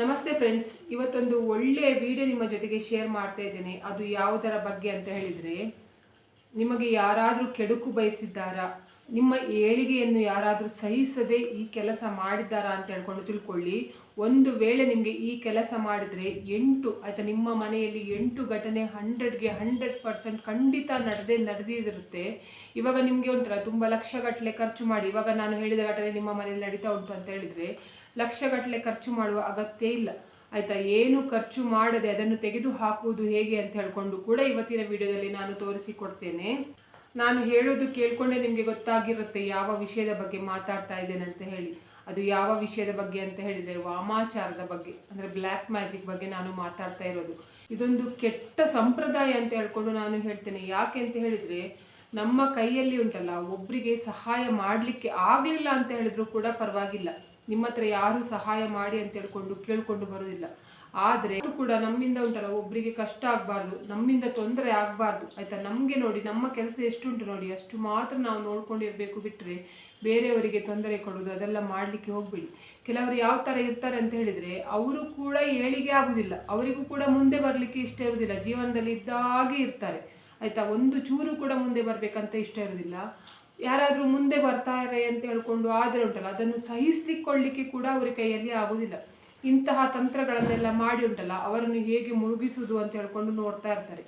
ನಮಸ್ತೆ ಫ್ರೆಂಡ್ಸ್, ಇವತ್ತೊಂದು ಒಳ್ಳೆಯ ವಿಡಿಯೋ ನಿಮ್ಮ ಜೊತೆಗೆ ಶೇರ್ ಮಾಡ್ತಾ ಇದ್ದೇನೆ. ಅದು ಯಾವುದರ ಬಗ್ಗೆ ಅಂತ ಹೇಳಿದರೆ, ನಿಮಗೆ ಯಾರಾದರೂ ಕೆಡುಕು ಬಯಸಿದ್ದಾರಾ, ನಿಮ್ಮ ಏಳಿಗೆಯನ್ನು ಯಾರಾದರೂ ಸಹಿಸದೆ ಈ ಕೆಲಸ ಮಾಡಿದ್ದಾರಾ ಅಂತ ಹೇಳ್ಕೊಂಡು ತಿಳ್ಕೊಳ್ಳಿ. ಒಂದು ವೇಳೆ ನಿಮಗೆ ಈ ಕೆಲಸ ಮಾಡಿದರೆ ಎಂಟು, ಆಯಿತಾ ನಿಮ್ಮ ಮನೆಯಲ್ಲಿ ಎಂಟು ಘಟನೆ ಹಂಡ್ರೆಡ್ಗೆ ಹಂಡ್ರೆಡ್ ಪರ್ಸೆಂಟ್ ಖಂಡಿತ ನಡೆದೇ ನಡೆದಿರುತ್ತೆ. ಇವಾಗ ನಿಮಗೆ ಉಂಟಲ್ಲ, ತುಂಬ ಲಕ್ಷಗಟ್ಟಲೆ ಖರ್ಚು ಮಾಡಿ, ಇವಾಗ ನಾನು ಹೇಳಿದ ಘಟನೆ ನಿಮ್ಮ ಮನೆಯಲ್ಲಿ ನಡೀತಾ ಉಂಟು ಅಂತ ಹೇಳಿದರೆ ಲಕ್ಷಗಟ್ಟಲೆ ಖರ್ಚು ಮಾಡುವ ಅಗತ್ಯ ಇಲ್ಲ. ಆಯಿತಾ? ಏನು ಖರ್ಚು ಮಾಡದೆ ಅದನ್ನು ತೆಗೆದು ಹಾಕುವುದು ಹೇಗೆ ಅಂತ ಹೇಳ್ಕೊಂಡು ಕೂಡ ಇವತ್ತಿನ ವಿಡಿಯೋದಲ್ಲಿ ನಾನು ತೋರಿಸಿಕೊಡ್ತೇನೆ. ನಾನು ಹೇಳೋದು ಕೇಳ್ಕೊಂಡೆ ನಿಮಗೆ ಗೊತ್ತಾಗಿರುತ್ತೆ ಯಾವ ವಿಷಯದ ಬಗ್ಗೆ ಮಾತಾಡ್ತಾ ಇದ್ದೇನೆ ಅಂತ ಹೇಳಿ. ಅದು ಯಾವ ವಿಷಯದ ಬಗ್ಗೆ ಅಂತ ಹೇಳಿದರೆ ವಾಮಾಚಾರದ ಬಗ್ಗೆ, ಅಂದರೆ ಬ್ಲ್ಯಾಕ್ ಮ್ಯಾಜಿಕ್ ಬಗ್ಗೆ ನಾನು ಮಾತಾಡ್ತಾ ಇರೋದು. ಇದೊಂದು ಕೆಟ್ಟ ಸಂಪ್ರದಾಯ ಅಂತ ಹೇಳ್ಕೊಂಡು ನಾನು ಹೇಳ್ತೇನೆ. ಯಾಕೆ ಅಂತ ಹೇಳಿದರೆ ನಮ್ಮ ಕೈಯಲ್ಲಿ ಉಂಟಲ್ಲ ಒಬ್ಬರಿಗೆ ಸಹಾಯ ಮಾಡಲಿಕ್ಕೆ ಆಗಲಿಲ್ಲ ಅಂತ ಹೇಳಿದ್ರು ಕೂಡ ಪರವಾಗಿಲ್ಲ. ನಿಮ್ಮ ಹತ್ರ ಯಾರು ಸಹಾಯ ಮಾಡಿ ಅಂತ ಹೇಳ್ಕೊಂಡು ಕೇಳ್ಕೊಂಡು ಬರೋದಿಲ್ಲ. ಆದರೆ ಅದು ಕೂಡ ನಮ್ಮಿಂದ ಉಂಟಲ್ಲ ಒಬ್ಬರಿಗೆ ಕಷ್ಟ ಆಗಬಾರ್ದು, ನಮ್ಮಿಂದ ತೊಂದರೆ ಆಗಬಾರ್ದು, ಆಯ್ತಾ? ನಮಗೆ ನೋಡಿ, ನಮ್ಮ ಕೆಲಸ ಎಷ್ಟುಂಟು ನೋಡಿ, ಅಷ್ಟು ಮಾತ್ರ ನಾವು ನೋಡ್ಕೊಂಡಿರ್ಬೇಕು ಬಿಟ್ಟರೆ ಬೇರೆಯವರಿಗೆ ತೊಂದರೆ ಕೊಡೋದು ಅದೆಲ್ಲ ಮಾಡಲಿಕ್ಕೆ ಹೋಗ್ಬೇಡಿ. ಕೆಲವರು ಯಾವ ಥರ ಇರ್ತಾರೆ ಅಂತ ಹೇಳಿದರೆ, ಅವರು ಕೂಡ ಏಳಿಗೆ ಆಗುದಿಲ್ಲ. ಅವರಿಗೂ ಕೂಡ ಮುಂದೆ ಬರಲಿಕ್ಕೆ ಇಷ್ಟ ಇರುವುದಿಲ್ಲ ಜೀವನದಲ್ಲಿ ಇದ್ದಾಗೆ ಇರ್ತಾರೆ. ಆಯ್ತಾ? ಒಂದು ಚೂರು ಕೂಡ ಮುಂದೆ ಬರಬೇಕಂತ ಇಷ್ಟ ಇರುವುದಿಲ್ಲ ಯಾರಾದರೂ ಮುಂದೆ ಬರ್ತಾರೆ ಅಂತ ಹೇಳ್ಕೊಂಡು ಆದರೆ ಉಂಟಲ್ಲ, ಅದನ್ನು ಸಹಿಸ್ಲಿಕ್ಕೊಳ್ಳಿಕ್ಕೆ ಕೂಡ ಅವರ ಕೈಯಲ್ಲಿ ಆಗೋದಿಲ್ಲ. ಇಂತಹ ತಂತ್ರಗಳನ್ನೆಲ್ಲ ಮಾಡಿ ಉಂಟಲ್ಲ, ಅವರನ್ನು ಹೇಗೆ ಮುಳುಗಿಸುವುದು ಅಂತ ಹೇಳ್ಕೊಂಡು ನೋಡ್ತಾ ಇರ್ತಾರೆ.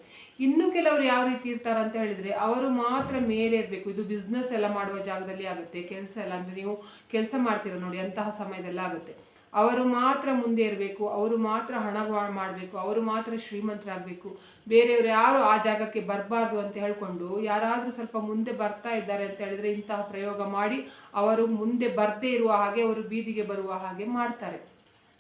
ಇನ್ನು ಕೆಲವರು ಯಾವ ರೀತಿ ಇರ್ತಾರೆ ಅಂತ ಹೇಳಿದ್ರೆ, ಅವರು ಮಾತ್ರ ಮೇಲೆ ಇರಬೇಕು. ಇದು ಬಿಸ್ನೆಸ್ ಎಲ್ಲ ಮಾಡುವ ಜಾಗದಲ್ಲಿ ಆಗುತ್ತೆ. ಕೆಲಸ ಎಲ್ಲ ಅಂದ್ರೆ ನೀವು ಕೆಲಸ ಮಾಡ್ತೀರ ನೋಡಿ, ಅಂತಹ ಸಮಯದಲ್ಲಿ ಆಗುತ್ತೆ ಅವರು ಮಾತ್ರ ಮುಂದೆ ಇರಬೇಕು, ಅವರು ಮಾತ್ರ ಹಣ ಮಾಡಬೇಕು, ಅವರು ಮಾತ್ರ ಶ್ರೀಮಂತರಾಗಬೇಕು. ಬೇರೆಯವರು ಯಾರು ಆ ಜಾಗಕ್ಕೆ ಬರಬಾರ್ದು ಅಂತ ಹೇಳ್ಕೊಂಡು ಯಾರಾದರೂ ಸ್ವಲ್ಪ ಮುಂದೆ ಬರ್ತಾ ಇದ್ದಾರೆ ಅಂತ ಹೇಳಿದರೆ ಇಂತಹ ಪ್ರಯೋಗ ಮಾಡಿ ಅವರು ಮುಂದೆ ಬರದೇ ಇರುವ ಹಾಗೆ ಅವರು ಬೀದಿಗೆ ಬರುವ ಹಾಗೆ ಮಾಡ್ತಾರೆ.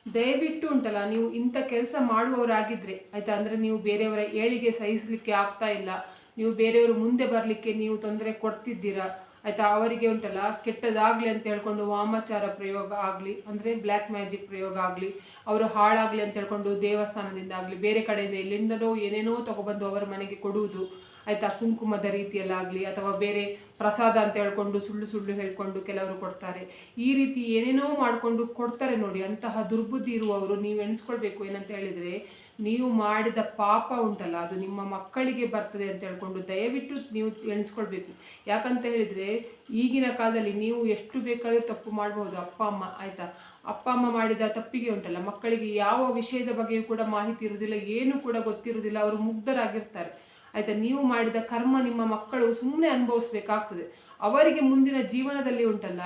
ದಯವಿಟ್ಟು ಉಂಟಲ್ಲ, ನೀವು ಇಂಥ ಕೆಲಸ ಮಾಡುವವರಾಗಿದ್ದರೆ ಆಯಿತಾ? ಅಂದರೆ ನೀವು ಬೇರೆಯವರ ಏಳಿಗೆ ಸಹಿಸಲಿಕ್ಕೆ ಆಗ್ತಾ ಇಲ್ಲ. ನೀವು ಬೇರೆಯವರು ಮುಂದೆ ಬರಲಿಕ್ಕೆ ನೀವು ತೊಂದರೆ ಕೊಡ್ತಿದ್ದೀರಾ? ಆಯ್ತಾ? ಅವರಿಗೆ ಉಂಟಲ್ಲ, ಕೆಟ್ಟದಾಗಲಿ ಅಂತ ಹೇಳ್ಕೊಂಡು ವಾಮಾಚಾರ ಪ್ರಯೋಗ ಆಗಲಿ, ಅಂದರೆ ಬ್ಲ್ಯಾಕ್ ಮ್ಯಾಜಿಕ್ ಪ್ರಯೋಗ ಆಗಲಿ, ಅವರು ಹಾಳಾಗಲಿ ಅಂತ ಹೇಳ್ಕೊಂಡು ದೇವಸ್ಥಾನದಿಂದ ಆಗಲಿ, ಬೇರೆ ಕಡೆಯಿಂದ ಎಲ್ಲಿಂದಲೋ ಏನೇನೋ ತಗೊಬಂದು ಅವರ ಮನೆಗೆ ಕೊಡುವುದು, ಆಯ್ತಾ? ಕುಂಕುಮದ ರೀತಿಯಲ್ಲಾಗಲಿ, ಅಥವಾ ಬೇರೆ ಪ್ರಸಾದ ಅಂತ ಹೇಳ್ಕೊಂಡು ಸುಳ್ಳು ಸುಳ್ಳು ಹೇಳ್ಕೊಂಡು ಕೆಲವರು ಕೊಡ್ತಾರೆ. ಈ ರೀತಿ ಏನೇನೋ ಮಾಡಿಕೊಂಡು ಕೊಡ್ತಾರೆ ನೋಡಿ, ಅಂತಹ ದುರ್ಬುದ್ಧಿ ಇರುವವರು ನೀವು ಎಣಿಸ್ಕೊಳ್ಬೇಕು ಏನಂತ ಹೇಳಿದರೆ ನೀವು ಮಾಡಿದ ಪಾಪ ಉಂಟಲ್ಲ, ಅದು ನಿಮ್ಮ ಮಕ್ಕಳಿಗೆ ಬರ್ತದೆ ಅಂತ ಹೇಳ್ಕೊಂಡು ದಯವಿಟ್ಟು ನೀವು ಎಣಿಸ್ಕೊಳ್ಬೇಕು. ಯಾಕಂತ ಹೇಳಿದರೆ, ಈಗಿನ ಕಾಲದಲ್ಲಿ ನೀವು ಎಷ್ಟು ಬೇಕಾದರೂ ತಪ್ಪು ಮಾಡ್ಬೋದು, ಅಪ್ಪ, ಅಮ್ಮ, ಆಯಿತಾ? ಅಪ್ಪ, ಅಮ್ಮ ಮಾಡಿದ ತಪ್ಪಿಗೆ ಉಂಟಲ್ಲ, ಮಕ್ಕಳಿಗೆ ಯಾವ ವಿಷಯದ ಬಗ್ಗೆಯೂ ಕೂಡ ಮಾಹಿತಿ ಇರುವುದಿಲ್ಲ, ಏನು ಕೂಡ ಗೊತ್ತಿರುವುದಿಲ್ಲ, ಅವರು ಮುಗ್ಧರಾಗಿರ್ತಾರೆ. ಆಯಿತಾ? ನೀವು ಮಾಡಿದ ಕರ್ಮ ನಿಮ್ಮ ಮಕ್ಕಳು ಸುಮ್ಮನೆ ಅನುಭವಿಸ್ಬೇಕಾಗ್ತದೆ. ಅವರಿಗೆ ಮುಂದಿನ ಜೀವನದಲ್ಲಿ ಉಂಟಲ್ಲ,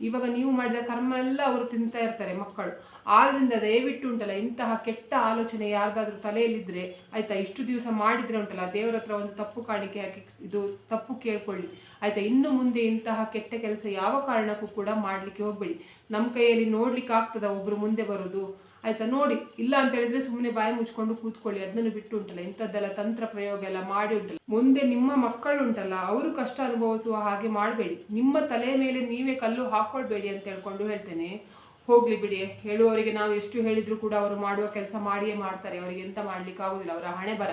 ಇವಾಗ ನೀವು ಮಾಡಿದ ಕರ್ಮ ಎಲ್ಲ ಅವರು ತಿಂತಾ ಇರ್ತಾರೆ ಮಕ್ಕಳು. ಆದ್ರಿಂದ ದಯವಿಟ್ಟು ಉಂಟಲ್ಲ, ಇಂತಹ ಕೆಟ್ಟ ಆಲೋಚನೆ ಯಾರ್ದಾದ್ರೂ ತಲೆಯಲ್ಲಿದ್ದರೆ ಆಯ್ತಾ, ಇಷ್ಟು ದಿವಸ ಮಾಡಿದ್ರೆ ಉಂಟಲ್ಲ, ದೇವರ ಹತ್ರ ಒಂದು ತಪ್ಪು ಕಾಣಿಕೆ ಹಾಕಿ, ಇದು ತಪ್ಪು ಕೇಳ್ಕೊಳ್ಳಿ. ಆಯ್ತಾ, ಇನ್ನು ಮುಂದೆ ಇಂತಹ ಕೆಟ್ಟ ಕೆಲಸ ಯಾವ ಕಾರಣಕ್ಕೂ ಕೂಡ ಮಾಡಲಿಕ್ಕೆ ಹೋಗಬೇಡಿ. ನಮ್ಮ ಕೈಯಲ್ಲಿ ನೋಡ್ಲಿಕ್ಕೆ ಆಗ್ತದ ಒಬ್ರು ಮುಂದೆ ಬರೋದು. ಆಯ್ತಾ, ನೋಡಿ, ಇಲ್ಲ ಅಂತ ಹೇಳಿದ್ರೆ ಸುಮ್ಮನೆ ಬಾಯಿ ಮುಚ್ಕೊಂಡು ಕೂತ್ಕೊಳ್ಳಿ ಅದನ್ನು ಬಿಟ್ಟು ಉಂಟಲ್ಲ, ಇಂಥದ್ದೆಲ್ಲ ತಂತ್ರ ಪ್ರಯೋಗ ಎಲ್ಲ ಮಾಡಿ ಉಂಟಲ್ಲ. ಮುಂದೆ ನಿಮ್ಮ ಮಕ್ಕಳು ಉಂಟಲ್ಲ, ಅವರು ಕಷ್ಟ ಅನುಭವಿಸುವ ಹಾಗೆ ಮಾಡಬೇಡಿ. ನಿಮ್ಮ ತಲೆಯ ಮೇಲೆ ನೀವೇ ಕಲ್ಲು ಹಾಕೊಳ್ಬೇಡಿ ಅಂತ ಹೇಳ್ಕೊಂಡು ಹೇಳ್ತೇನೆ. ಹೋಗ್ಲಿ ಬಿಡಿ ಹೇಳುವವರಿಗೆ ನಾವು ಎಷ್ಟು ಹೇಳಿದ್ರು ಕೂಡ ಅವರು ಮಾಡುವ ಕೆಲಸ ಮಾಡಿಯೇ ಮಾಡ್ತಾರೆ. ಅವರಿಗೆ ಎಂತ ಮಾಡ್ಲಿಕ್ಕೆ ಆಗುದಿಲ್ಲ. ಅವರ ಹಣೆ ಬರ.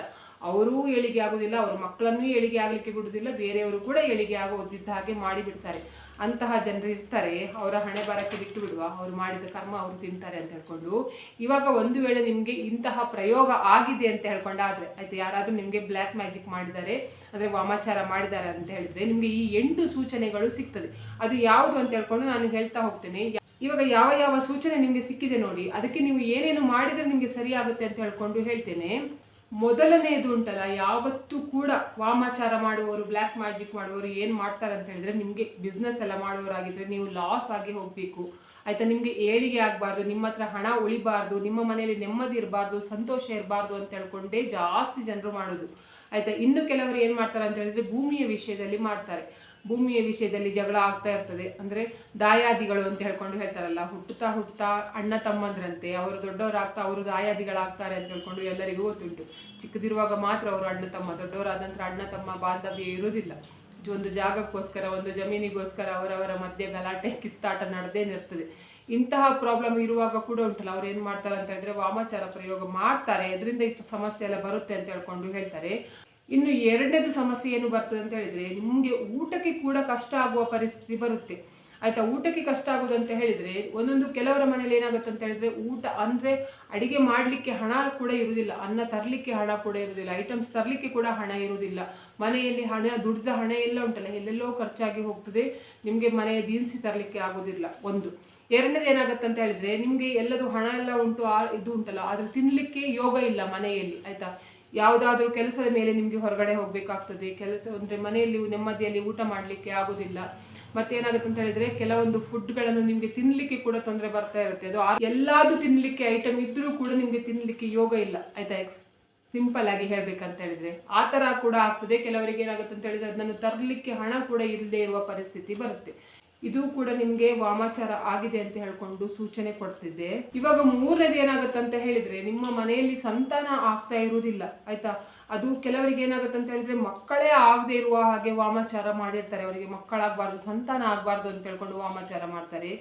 ಅವರೂ ಏಳಿಗೆ ಆಗುದಿಲ್ಲ, ಅವರ ಮಕ್ಕಳನ್ನೂ ಏಳಿಗೆ ಆಗಲಿಕ್ಕೆ ಬಿಡುದಿಲ್ಲ, ಬೇರೆಯವರು ಕೂಡ ಏಳಿಗೆ ಆಗೋದಿದ್ದ ಹಾಗೆ ಮಾಡಿಬಿಡ್ತಾರೆ. ಅಂತಹ ಜನರು ಇರ್ತಾರೆ. ಅವರ ಹಣೆ ಬರಕ್ಕೆ ಬಿಟ್ಟು ಬಿಡುವ ಅವರು ಮಾಡಿದ ಕರ್ಮ ಅವರು ತಿಂತಾರೆ ಅಂತ ಹೇಳ್ಕೊಂಡು. ಇವಾಗ ಒಂದು ವೇಳೆ ನಿಮಗೆ ಇಂತಹ ಪ್ರಯೋಗ ಆಗಿದೆ ಅಂತ ಹೇಳ್ಕೊಂಡಾದ್ರೆ ಆಯ್ತು ಯಾರಾದರೂ ನಿಮಗೆ ಬ್ಲ್ಯಾಕ್ ಮ್ಯಾಜಿಕ್ ಮಾಡಿದ್ದಾರೆ, ಅಂದರೆ ವಾಮಾಚಾರ ಮಾಡಿದ್ದಾರೆ ಅಂತ ಹೇಳಿದ್ರೆ ನಿಮಗೆ ಈ ಎಂಟು ಸೂಚನೆಗಳು ಸಿಗ್ತದೆ. ಅದು ಯಾವುದು ಅಂತ ಹೇಳ್ಕೊಂಡು ನಾನು ಹೇಳ್ತಾ ಹೋಗ್ತೇನೆ. ಇವಾಗ ಯಾವ ಯಾವ ಸೂಚನೆ ನಿಮಗೆ ಸಿಕ್ಕಿದೆ ನೋಡಿ, ಅದಕ್ಕೆ ನೀವು ಏನೇನು ಮಾಡಿದರೆ ನಿಮಗೆ ಸರಿಯಾಗುತ್ತೆ ಅಂತ ಹೇಳ್ಕೊಂಡು ಹೇಳ್ತೇನೆ. ಮೊದಲನೆಯದು ಉಂಟಲ್ಲ, ಯಾವತ್ತೂ ಕೂಡ ವಾಮಾಚಾರ ಮಾಡುವವರು ಬ್ಲ್ಯಾಕ್ ಮ್ಯಾಜಿಕ್ ಮಾಡುವವರು ಏನು ಮಾಡ್ತಾರೆ ಅಂತ ಹೇಳಿದ್ರೆ ನಿಮಗೆ ಬಿಸ್ನೆಸ್ ಎಲ್ಲ ಮಾಡುವವರಾಗಿದ್ದರೆ ನೀವು ಲಾಸ್ ಆಗಿ ಹೋಗಬೇಕು. ಆಯಿತಾ, ನಿಮಗೆ ಏಳಿಗೆ ಆಗಬಾರ್ದು, ನಿಮ್ಮ ಹತ್ರ ಹಣ ಉಳಿಬಾರ್ದು, ನಿಮ್ಮ ಮನೆಯಲ್ಲಿ ನೆಮ್ಮದಿ ಇರಬಾರ್ದು, ಸಂತೋಷ ಇರಬಾರ್ದು ಅಂತ ಹೇಳ್ಕೊಂಡೇ ಜಾಸ್ತಿ ಜನರು ಮಾಡೋದು. ಆಯಿತಾ, ಇನ್ನು ಕೆಲವರು ಏನು ಮಾಡ್ತಾರೆ ಅಂತ ಹೇಳಿದ್ರೆ ಭೂಮಿಯ ವಿಷಯದಲ್ಲಿ ಮಾಡ್ತಾರೆ. ಭೂಮಿಯ ವಿಷಯದಲ್ಲಿ ಜಗಳ ಆಗ್ತಾ ಇರ್ತದೆ. ಅಂದರೆ ದಾಯಾದಿಗಳು ಅಂತ ಹೇಳ್ಕೊಂಡು ಹೇಳ್ತಾರಲ್ಲ, ಹುಟ್ಟುತ್ತಾ ಹುಟ್ಟುತ್ತಾ ಅಣ್ಣ ತಮ್ಮಂದ್ರಂತೆ, ಅವರು ದೊಡ್ಡವರಾಗ್ತಾ ಅವರು ದಾಯಾದಿಗಳಾಗ್ತಾರೆ ಅಂತ ಹೇಳ್ಕೊಂಡು ಎಲ್ಲರಿಗೂ ಗೊತ್ತುಂಟು. ಚಿಕ್ಕದಿರುವಾಗ ಮಾತ್ರ ಅವರು ಅಣ್ಣ ತಮ್ಮ, ದೊಡ್ಡವರಾದ ನಂತರ ಅಣ್ಣ ತಮ್ಮ ಬಾಂಧವ್ಯ ಇರುವುದಿಲ್ಲ. ಒಂದು ಜಾಗಕ್ಕೋಸ್ಕರ, ಒಂದು ಜಮೀನಿಗೋಸ್ಕರ ಅವರವರ ಮಧ್ಯೆ ಗಲಾಟೆ, ಕಿತ್ತಾಟ ನಡೆದೇ ಇರ್ತದೆ. ಇಂತಹ ಪ್ರಾಬ್ಲಮ್ ಇರುವಾಗ ಕೂಡ ಉಂಟಲ್ಲ, ಅವ್ರು ಏನು ಮಾಡ್ತಾರೆ ಅಂತ ಹೇಳಿದ್ರೆ ವಾಮಾಚಾರ ಪ್ರಯೋಗ ಮಾಡ್ತಾರೆ. ಇದರಿಂದ ಇಷ್ಟು ಸಮಸ್ಯೆ ಎಲ್ಲ ಬರುತ್ತೆ ಅಂತ ಹೇಳ್ಕೊಂಡು ಹೇಳ್ತಾರೆ. ಇನ್ನು ಎರಡನೇದು ಸಮಸ್ಯೆ ಏನು ಬರ್ತದೆ ಅಂತ ಹೇಳಿದ್ರೆ, ನಿಮಗೆ ಊಟಕ್ಕೆ ಕೂಡ ಕಷ್ಟ ಆಗುವ ಪರಿಸ್ಥಿತಿ ಬರುತ್ತೆ. ಆಯ್ತಾ? ಊಟಕ್ಕೆ ಕಷ್ಟ ಆಗೋದು ಅಂತ ಹೇಳಿದ್ರೆ, ಒಂದೊಂದು ಕೆಲವರ ಮನೇಲಿ ಏನಾಗುತ್ತೆ ಅಂತ ಹೇಳಿದ್ರೆ, ಊಟ ಅಂದ್ರೆ ಅಡಿಗೆ ಮಾಡಲಿಕ್ಕೆ ಹಣ ಕೂಡ ಇರುವುದಿಲ್ಲ. ಅನ್ನ ತರಲಿಕ್ಕೆ ಹಣ ಕೂಡ ಇರುವುದಿಲ್ಲ. ಐಟಮ್ಸ್ ತರಲಿಕ್ಕೆ ಕೂಡ ಹಣ ಇರುವುದಿಲ್ಲ. ಮನೆಯಲ್ಲಿ ಹಣ, ದುಡಿದ ಹಣ ಎಲ್ಲ ಉಂಟಲ್ಲ, ಎಲ್ಲೆಲ್ಲೋ ಖರ್ಚಾಗಿ ಹೋಗ್ತದೆ. ನಿಮಗೆ ಮನೆಯ ದಿನಸಿ ತರಲಿಕ್ಕೆ ಆಗೋದಿಲ್ಲ, ಒಂದು. ಎರಡನೇದು ಏನಾಗುತ್ತೆ ಅಂತ ಹೇಳಿದ್ರೆ, ನಿಮಗೆ ಎಲ್ಲದು ಹಣ ಎಲ್ಲ ಉಂಟು, ಆ ಇದು ಉಂಟಲ್ಲ, ಆದ್ರೆ ತಿನ್ಲಿಕ್ಕೆ ಯೋಗ ಇಲ್ಲ ಮನೆಯಲ್ಲಿ, ಆಯ್ತಾ? ಯಾವುದಾದ್ರೂ ಕೆಲಸದ ಮೇಲೆ ನಿಮಗೆ ಹೊರಗಡೆ ಹೋಗಬೇಕಾಗ್ತದೆ. ಕೆಲಸ ಅಂದರೆ ಮನೆಯಲ್ಲಿ ನೆಮ್ಮದಿಯಲ್ಲಿ ಊಟ ಮಾಡಲಿಕ್ಕೆ ಆಗೋದಿಲ್ಲ. ಮತ್ತೆ ಏನಾಗುತ್ತೆ ಅಂತ ಹೇಳಿದ್ರೆ ಕೆಲವೊಂದು ಫುಡ್ಗಳನ್ನು ನಿಮಗೆ ತಿನ್ನಲಿಕ್ಕೆ ಕೂಡ ತೊಂದರೆ ಬರ್ತಾ ಇರುತ್ತೆ. ಅದು ಎಲ್ಲಾದ್ರೂ ತಿನ್ನಲಿಕ್ಕೆ ಐಟಮ್ ಇದ್ರೂ ಕೂಡ ನಿಮಗೆ ತಿನ್ನಲಿಕ್ಕೆ ಯೋಗ ಇಲ್ಲ. ಆಯ್ತಾ? ಸಿಂಪಲ್ ಆಗಿ ಹೇಳ್ಬೇಕಂತ ಹೇಳಿದ್ರೆ. ಆ ತರ ಕೂಡ ಆಗ್ತದೆ. ಕೆಲವರಿಗೆ ಏನಾಗುತ್ತೆ ಅಂತ ಹೇಳಿದ್ರೆ ಅದನ್ನು ತರಲಿಕ್ಕೆ ಹಣ ಕೂಡ ಇಲ್ಲದೆ ಇರುವ ಪರಿಸ್ಥಿತಿ ಬರುತ್ತೆ. ಇದು ಕೂಡ ನಿಮ್ಗೆ ವಾಮಾಚಾರ ಆಗಿದೆ ಅಂತ ಹೇಳ್ಕೊಂಡು ಸೂಚನೆ ಕೊಡ್ತಿದ್ದೆ. ಇವಾಗ ಮೂರನೇದು ಏನಾಗುತ್ತೆ ಅಂತ ಹೇಳಿದ್ರೆ ನಿಮ್ಮ ಮನೆಯಲ್ಲಿ ಸಂತಾನ ಆಗ್ತಾ ಇರುವುದಿಲ್ಲ, ಆಯ್ತಾ? ಅದು ಕೆಲವರಿಗೆ ಏನಾಗುತ್ತೆ ಅಂತ ಹೇಳಿದ್ರೆ ಮಕ್ಕಳೇ ಆಗದೆ ಇರುವ ಹಾಗೆ ವಾಮಾಚಾರ ಮಾಡಿರ್ತಾರೆ. ಅವರಿಗೆ ಮಕ್ಕಳಾಗಬಾರ್ದು, ಸಂತಾನ ಆಗಬಾರ್ದು ಅಂತ ಹೇಳ್ಕೊಂಡು ವಾಮಾಚಾರ ಮಾಡ್ತಾರೆ.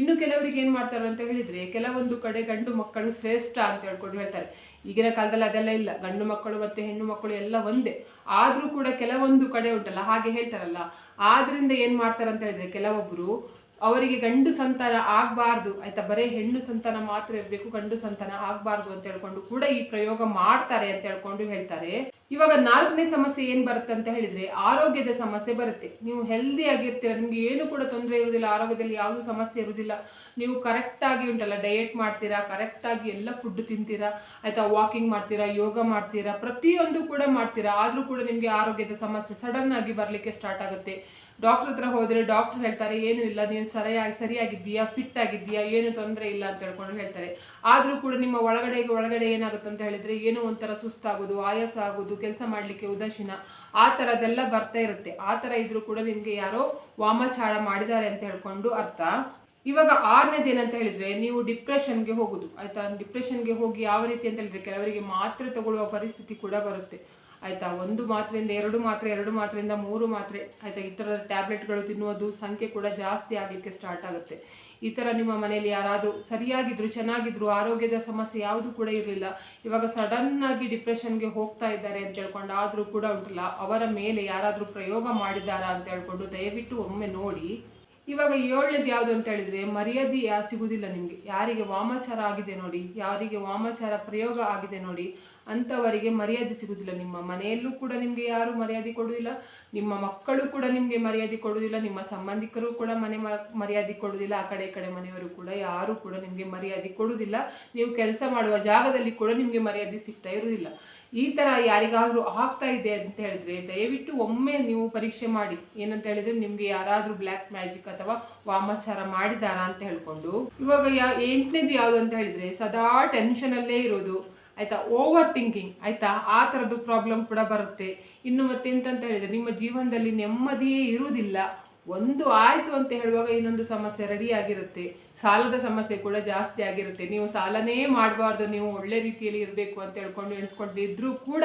ಇನ್ನು ಕೆಲವರಿಗೆ ಏನ್ ಮಾಡ್ತಾರೆ ಅಂತ ಹೇಳಿದ್ರೆ ಕೆಲವೊಂದು ಕಡೆ ಗಂಡು ಮಕ್ಕಳು ಶ್ರೇಷ್ಠ ಅಂತ ಹೇಳ್ಕೊಂಡು ಹೇಳ್ತಾರೆ. ಈಗಿನ ಕಾಲದಲ್ಲಿ ಅದೆಲ್ಲ ಇಲ್ಲ. ಗಂಡು ಮಕ್ಕಳು ಮತ್ತೆ ಹೆಣ್ಣು ಮಕ್ಕಳು ಎಲ್ಲ ಒಂದೇ. ಆದ್ರೂ ಕೂಡ ಕೆಲವೊಂದು ಕಡೆ ಉಂಟಲ್ಲ, ಹಾಗೆ ಹೇಳ್ತಾರಲ್ಲ. ಆದ್ರಿಂದ ಏನ್ ಮಾಡ್ತಾರೆ ಅಂತ ಹೇಳಿದ್ರೆ, ಕೆಲವೊಬ್ರು ಅವರಿಗೆ ಗಂಡು ಸಂತಾನ ಆಗಬಾರ್ದು, ಆಯ್ತಾ? ಬರೀ ಹೆಣ್ಣು ಸಂತಾನ ಮಾತ್ರ ಇರಬೇಕು, ಗಂಡು ಸಂತಾನ ಆಗಬಾರ್ದು ಅಂತ ಹೇಳ್ಕೊಂಡು ಕೂಡ ಈ ಪ್ರಯೋಗ ಮಾಡ್ತಾರೆ ಅಂತ ಹೇಳ್ಕೊಂಡು ಹೇಳ್ತಾರೆ. ಇವಾಗ ನಾಲ್ಕನೇ ಸಮಸ್ಯೆ ಏನ್ ಬರುತ್ತೆ ಅಂತ ಹೇಳಿದ್ರೆ ಆರೋಗ್ಯದ ಸಮಸ್ಯೆ ಬರುತ್ತೆ. ನೀವು ಹೆಲ್ದಿ ಆಗಿರ್ತೀರ, ನಿಮ್ಗೆ ಏನು ಕೂಡ ತೊಂದರೆ ಇರುವುದಿಲ್ಲ, ಆರೋಗ್ಯದಲ್ಲಿ ಯಾವುದು ಸಮಸ್ಯೆ ಇರುವುದಿಲ್ಲ. ನೀವು ಕರೆಕ್ಟ್ ಆಗಿ ಉಂಟಲ್ಲ ಡಯೆಟ್ ಮಾಡ್ತೀರಾ ಕರೆಕ್ಟ್ ಆಗಿ ಎಲ್ಲ ಫುಡ್ ತಿಂತೀರಾ, ಆಯ್ತಾ? ವಾಕಿಂಗ್ ಮಾಡ್ತೀರಾ, ಯೋಗ ಮಾಡ್ತೀರಾ, ಪ್ರತಿಯೊಂದು ಕೂಡ ಮಾಡ್ತೀರಾ. ಆದ್ರೂ ಕೂಡ ನಿಮ್ಗೆ ಆರೋಗ್ಯದ ಸಮಸ್ಯೆ ಸಡನ್ ಆಗಿ ಬರ್ಲಿಕ್ಕೆ ಸ್ಟಾರ್ಟ್ ಆಗುತ್ತೆ. ಡಾಕ್ಟರ್ ಹತ್ರ ಹೋದರೆ ಡಾಕ್ಟರ್ ಹೇಳ್ತಾರೆ, ಏನು ಇಲ್ಲ ನೀವು ಸರಿಯಾಗಿ, ಸರಿಯಾಗಿದ್ದೀಯಾ? ಫಿಟ್ ಆಗಿದ್ದೀಯಾ? ಏನು ತೊಂದರೆ ಇಲ್ಲ? ಅಂತ ಹೇಳ್ಕೊಂಡು ಹೇಳ್ತಾರೆ. ಆದ್ರೂ ಕೂಡ ನಿಮ್ಮ ಒಳಗಡೆಗೆ, ಒಳಗಡೆ ಏನಾಗುತ್ತೆ ಅಂತ ಹೇಳಿದ್ರೆ, ಏನೋ ಒಂಥರ ಸುಸ್ತಾಗೋದು, ಆಯಾಸ ಆಗೋದು, ಕೆಲಸ ಮಾಡ್ಲಿಕ್ಕೆ ಉದಾಸೀನ, ಆ ಥರದ್ದೆಲ್ಲ ಬರ್ತಾ ಇರುತ್ತೆ. ಆ ಥರ ಇದ್ರೂ ಕೂಡ ನಿಮ್ಗೆ ಯಾರೋ ವಾಮಚಾರ ಮಾಡಿದ್ದಾರೆ ಅಂತ ಹೇಳ್ಕೊಂಡು ಅರ್ಥ. ಇವಾಗ ಆರನೇದು ಏನಂತ ಹೇಳಿದ್ರೆ, ನೀವು ಡಿಪ್ರೆಷನ್ಗೆ ಹೋಗುದು. ಆಯ್ತಾ? ಡಿಪ್ರೆಷನ್ಗೆ ಹೋಗಿ ಯಾವ ರೀತಿ ಅಂತ ಹೇಳಿದ್ರೆ, ಕೆಲವರಿಗೆ ಮಾತ್ರೆ ತಗೊಳ್ಳುವ ಪರಿಸ್ಥಿತಿ ಕೂಡ ಬರುತ್ತೆ. ಆಯ್ತಾ, ಒಂದು ಮಾತ್ರೆಯಿಂದ ಎರಡು ಮಾತ್ರೆ, ಎರಡು ಮಾತ್ರೆಯಿಂದ ಮೂರು ಮಾತ್ರೆ, ಆಯ್ತಾ, ಈ ಥರದ ಟ್ಯಾಬ್ಲೆಟ್ಗಳು ತಿನ್ನುವುದು ಸಂಖ್ಯೆ ಕೂಡ ಜಾಸ್ತಿ ಆಗಲಿಕ್ಕೆ ಸ್ಟಾರ್ಟ್ ಆಗುತ್ತೆ. ಈ ಥರ ನಿಮ್ಮ ಮನೆಯಲ್ಲಿ ಯಾರಾದರೂ ಸರಿಯಾಗಿದ್ರು, ಚೆನ್ನಾಗಿದ್ರು, ಆರೋಗ್ಯದ ಸಮಸ್ಯೆ ಯಾವುದು ಕೂಡ ಇರಲಿಲ್ಲ, ಇವಾಗ ಸಡನ್ ಆಗಿ ಡಿಪ್ರೆಷನ್ಗೆ ಹೋಗ್ತಾ ಇದ್ದಾರೆ ಅಂತ ಹೇಳ್ಕೊಂಡು ಆದರೂ ಕೂಡ ಉಂಟಲ್ಲ, ಅವರ ಮೇಲೆ ಯಾರಾದರೂ ಪ್ರಯೋಗ ಮಾಡಿದ್ದಾರಾ ಅಂತ ಹೇಳ್ಕೊಂಡು ದಯವಿಟ್ಟು ಒಮ್ಮೆ ನೋಡಿ. ಇವಾಗ ಏಳನೇದು ಯಾವುದು ಅಂತ ಹೇಳಿದ್ರೆ, ಮರ್ಯಾದೆ ಯಾ ಸಿಗುವುದಿಲ್ಲ ನಿಮಗೆ. ಯಾರಿಗೆ ವಾಮಾಚಾರ ಆಗಿದೆ ನೋಡಿ, ಯಾರಿಗೆ ವಾಮಾಚಾರ ಪ್ರಯೋಗ ಆಗಿದೆ ನೋಡಿ ಅಂಥವರಿಗೆ ಮರ್ಯಾದೆ ಸಿಗುವುದಿಲ್ಲ ನಿಮ್ಮ ಮನೆಯಲ್ಲೂ ಕೂಡ ನಿಮಗೆ ಯಾರು ಮರ್ಯಾದೆ ಕೊಡುವುದಿಲ್ಲ ನಿಮ್ಮ ಮಕ್ಕಳು ಕೂಡ ನಿಮಗೆ ಮರ್ಯಾದೆ ಕೊಡುವುದಿಲ್ಲ ನಿಮ್ಮ ಸಂಬಂಧಿಕರು ಕೂಡ ಮನೆ ಮರ್ಯಾದೆ ಕೊಡುವುದಿಲ್ಲ ಆ ಕಡೆ ಕಡೆ ಮನೆಯವರು ಕೂಡ ಯಾರು ಕೂಡ ನಿಮಗೆ ಮರ್ಯಾದೆ ಕೊಡುವುದಿಲ್ಲ ನೀವು ಕೆಲಸ ಮಾಡುವ ಜಾಗದಲ್ಲಿ ಕೂಡ ನಿಮಗೆ ಮರ್ಯಾದೆ ಸಿಗ್ತಾ ಇರುವುದಿಲ್ಲ ಈ ತರ ಯಾರಿಗಾದರೂ ಆಗ್ತಾ ಇದೆ ಅಂತ ಹೇಳಿದ್ರೆ ದಯವಿಟ್ಟು ಒಮ್ಮೆ ನೀವು ಪರೀಕ್ಷೆ ಮಾಡಿ. ಏನಂತ ಹೇಳಿದ್ರೆ ನಿಮಗೆ ಯಾರಾದರೂ ಬ್ಲ್ಯಾಕ್ ಮ್ಯಾಜಿಕ್ ಅಥವಾ ವಾಮಾಚಾರ ಮಾಡಿದಾರಾ ಅಂತ ಹೇಳ್ಕೊಂಡು. ಇವಾಗ ಯಾ, ಎಂಟನೇದು ಯಾವುದು ಅಂತ ಹೇಳಿದ್ರೆ ಸದಾ ಟೆನ್ಷನ್ ಅಲ್ಲೇ ಇರೋದು. ಆಯ್ತಾ ಓವರ್ ಥಿಂಕಿಂಗ್ ಆಯ್ತಾ? ಆ ಥರದ್ದು ಪ್ರಾಬ್ಲಮ್ ಕೂಡ ಬರುತ್ತೆ. ಇನ್ನು ಮತ್ತೆ ಎಂತಂತ ಹೇಳಿದ್ರೆ, ನಿಮ್ಮ ಜೀವನದಲ್ಲಿ ನೆಮ್ಮದಿಯೇ ಇರುವುದಿಲ್ಲ. ಒಂದು ಆಯ್ತು ಅಂತ ಹೇಳುವಾಗ ಇನ್ನೊಂದು ಸಮಸ್ಯೆ ರೆಡಿ ಆಗಿರುತ್ತೆ. ಸಾಲದ ಸಮಸ್ಯೆ ಕೂಡ ಜಾಸ್ತಿ ಆಗಿರುತ್ತೆ. ನೀವು ಸಾಲನೇ ಮಾಡಬಾರ್ದು, ನೀವು ಒಳ್ಳೆ ರೀತಿಯಲ್ಲಿ ಇರಬೇಕು ಅಂತ ಹೇಳ್ಕೊಂಡು ಎಣಿಸ್ಕೊಂಡಿದ್ರು ಕೂಡ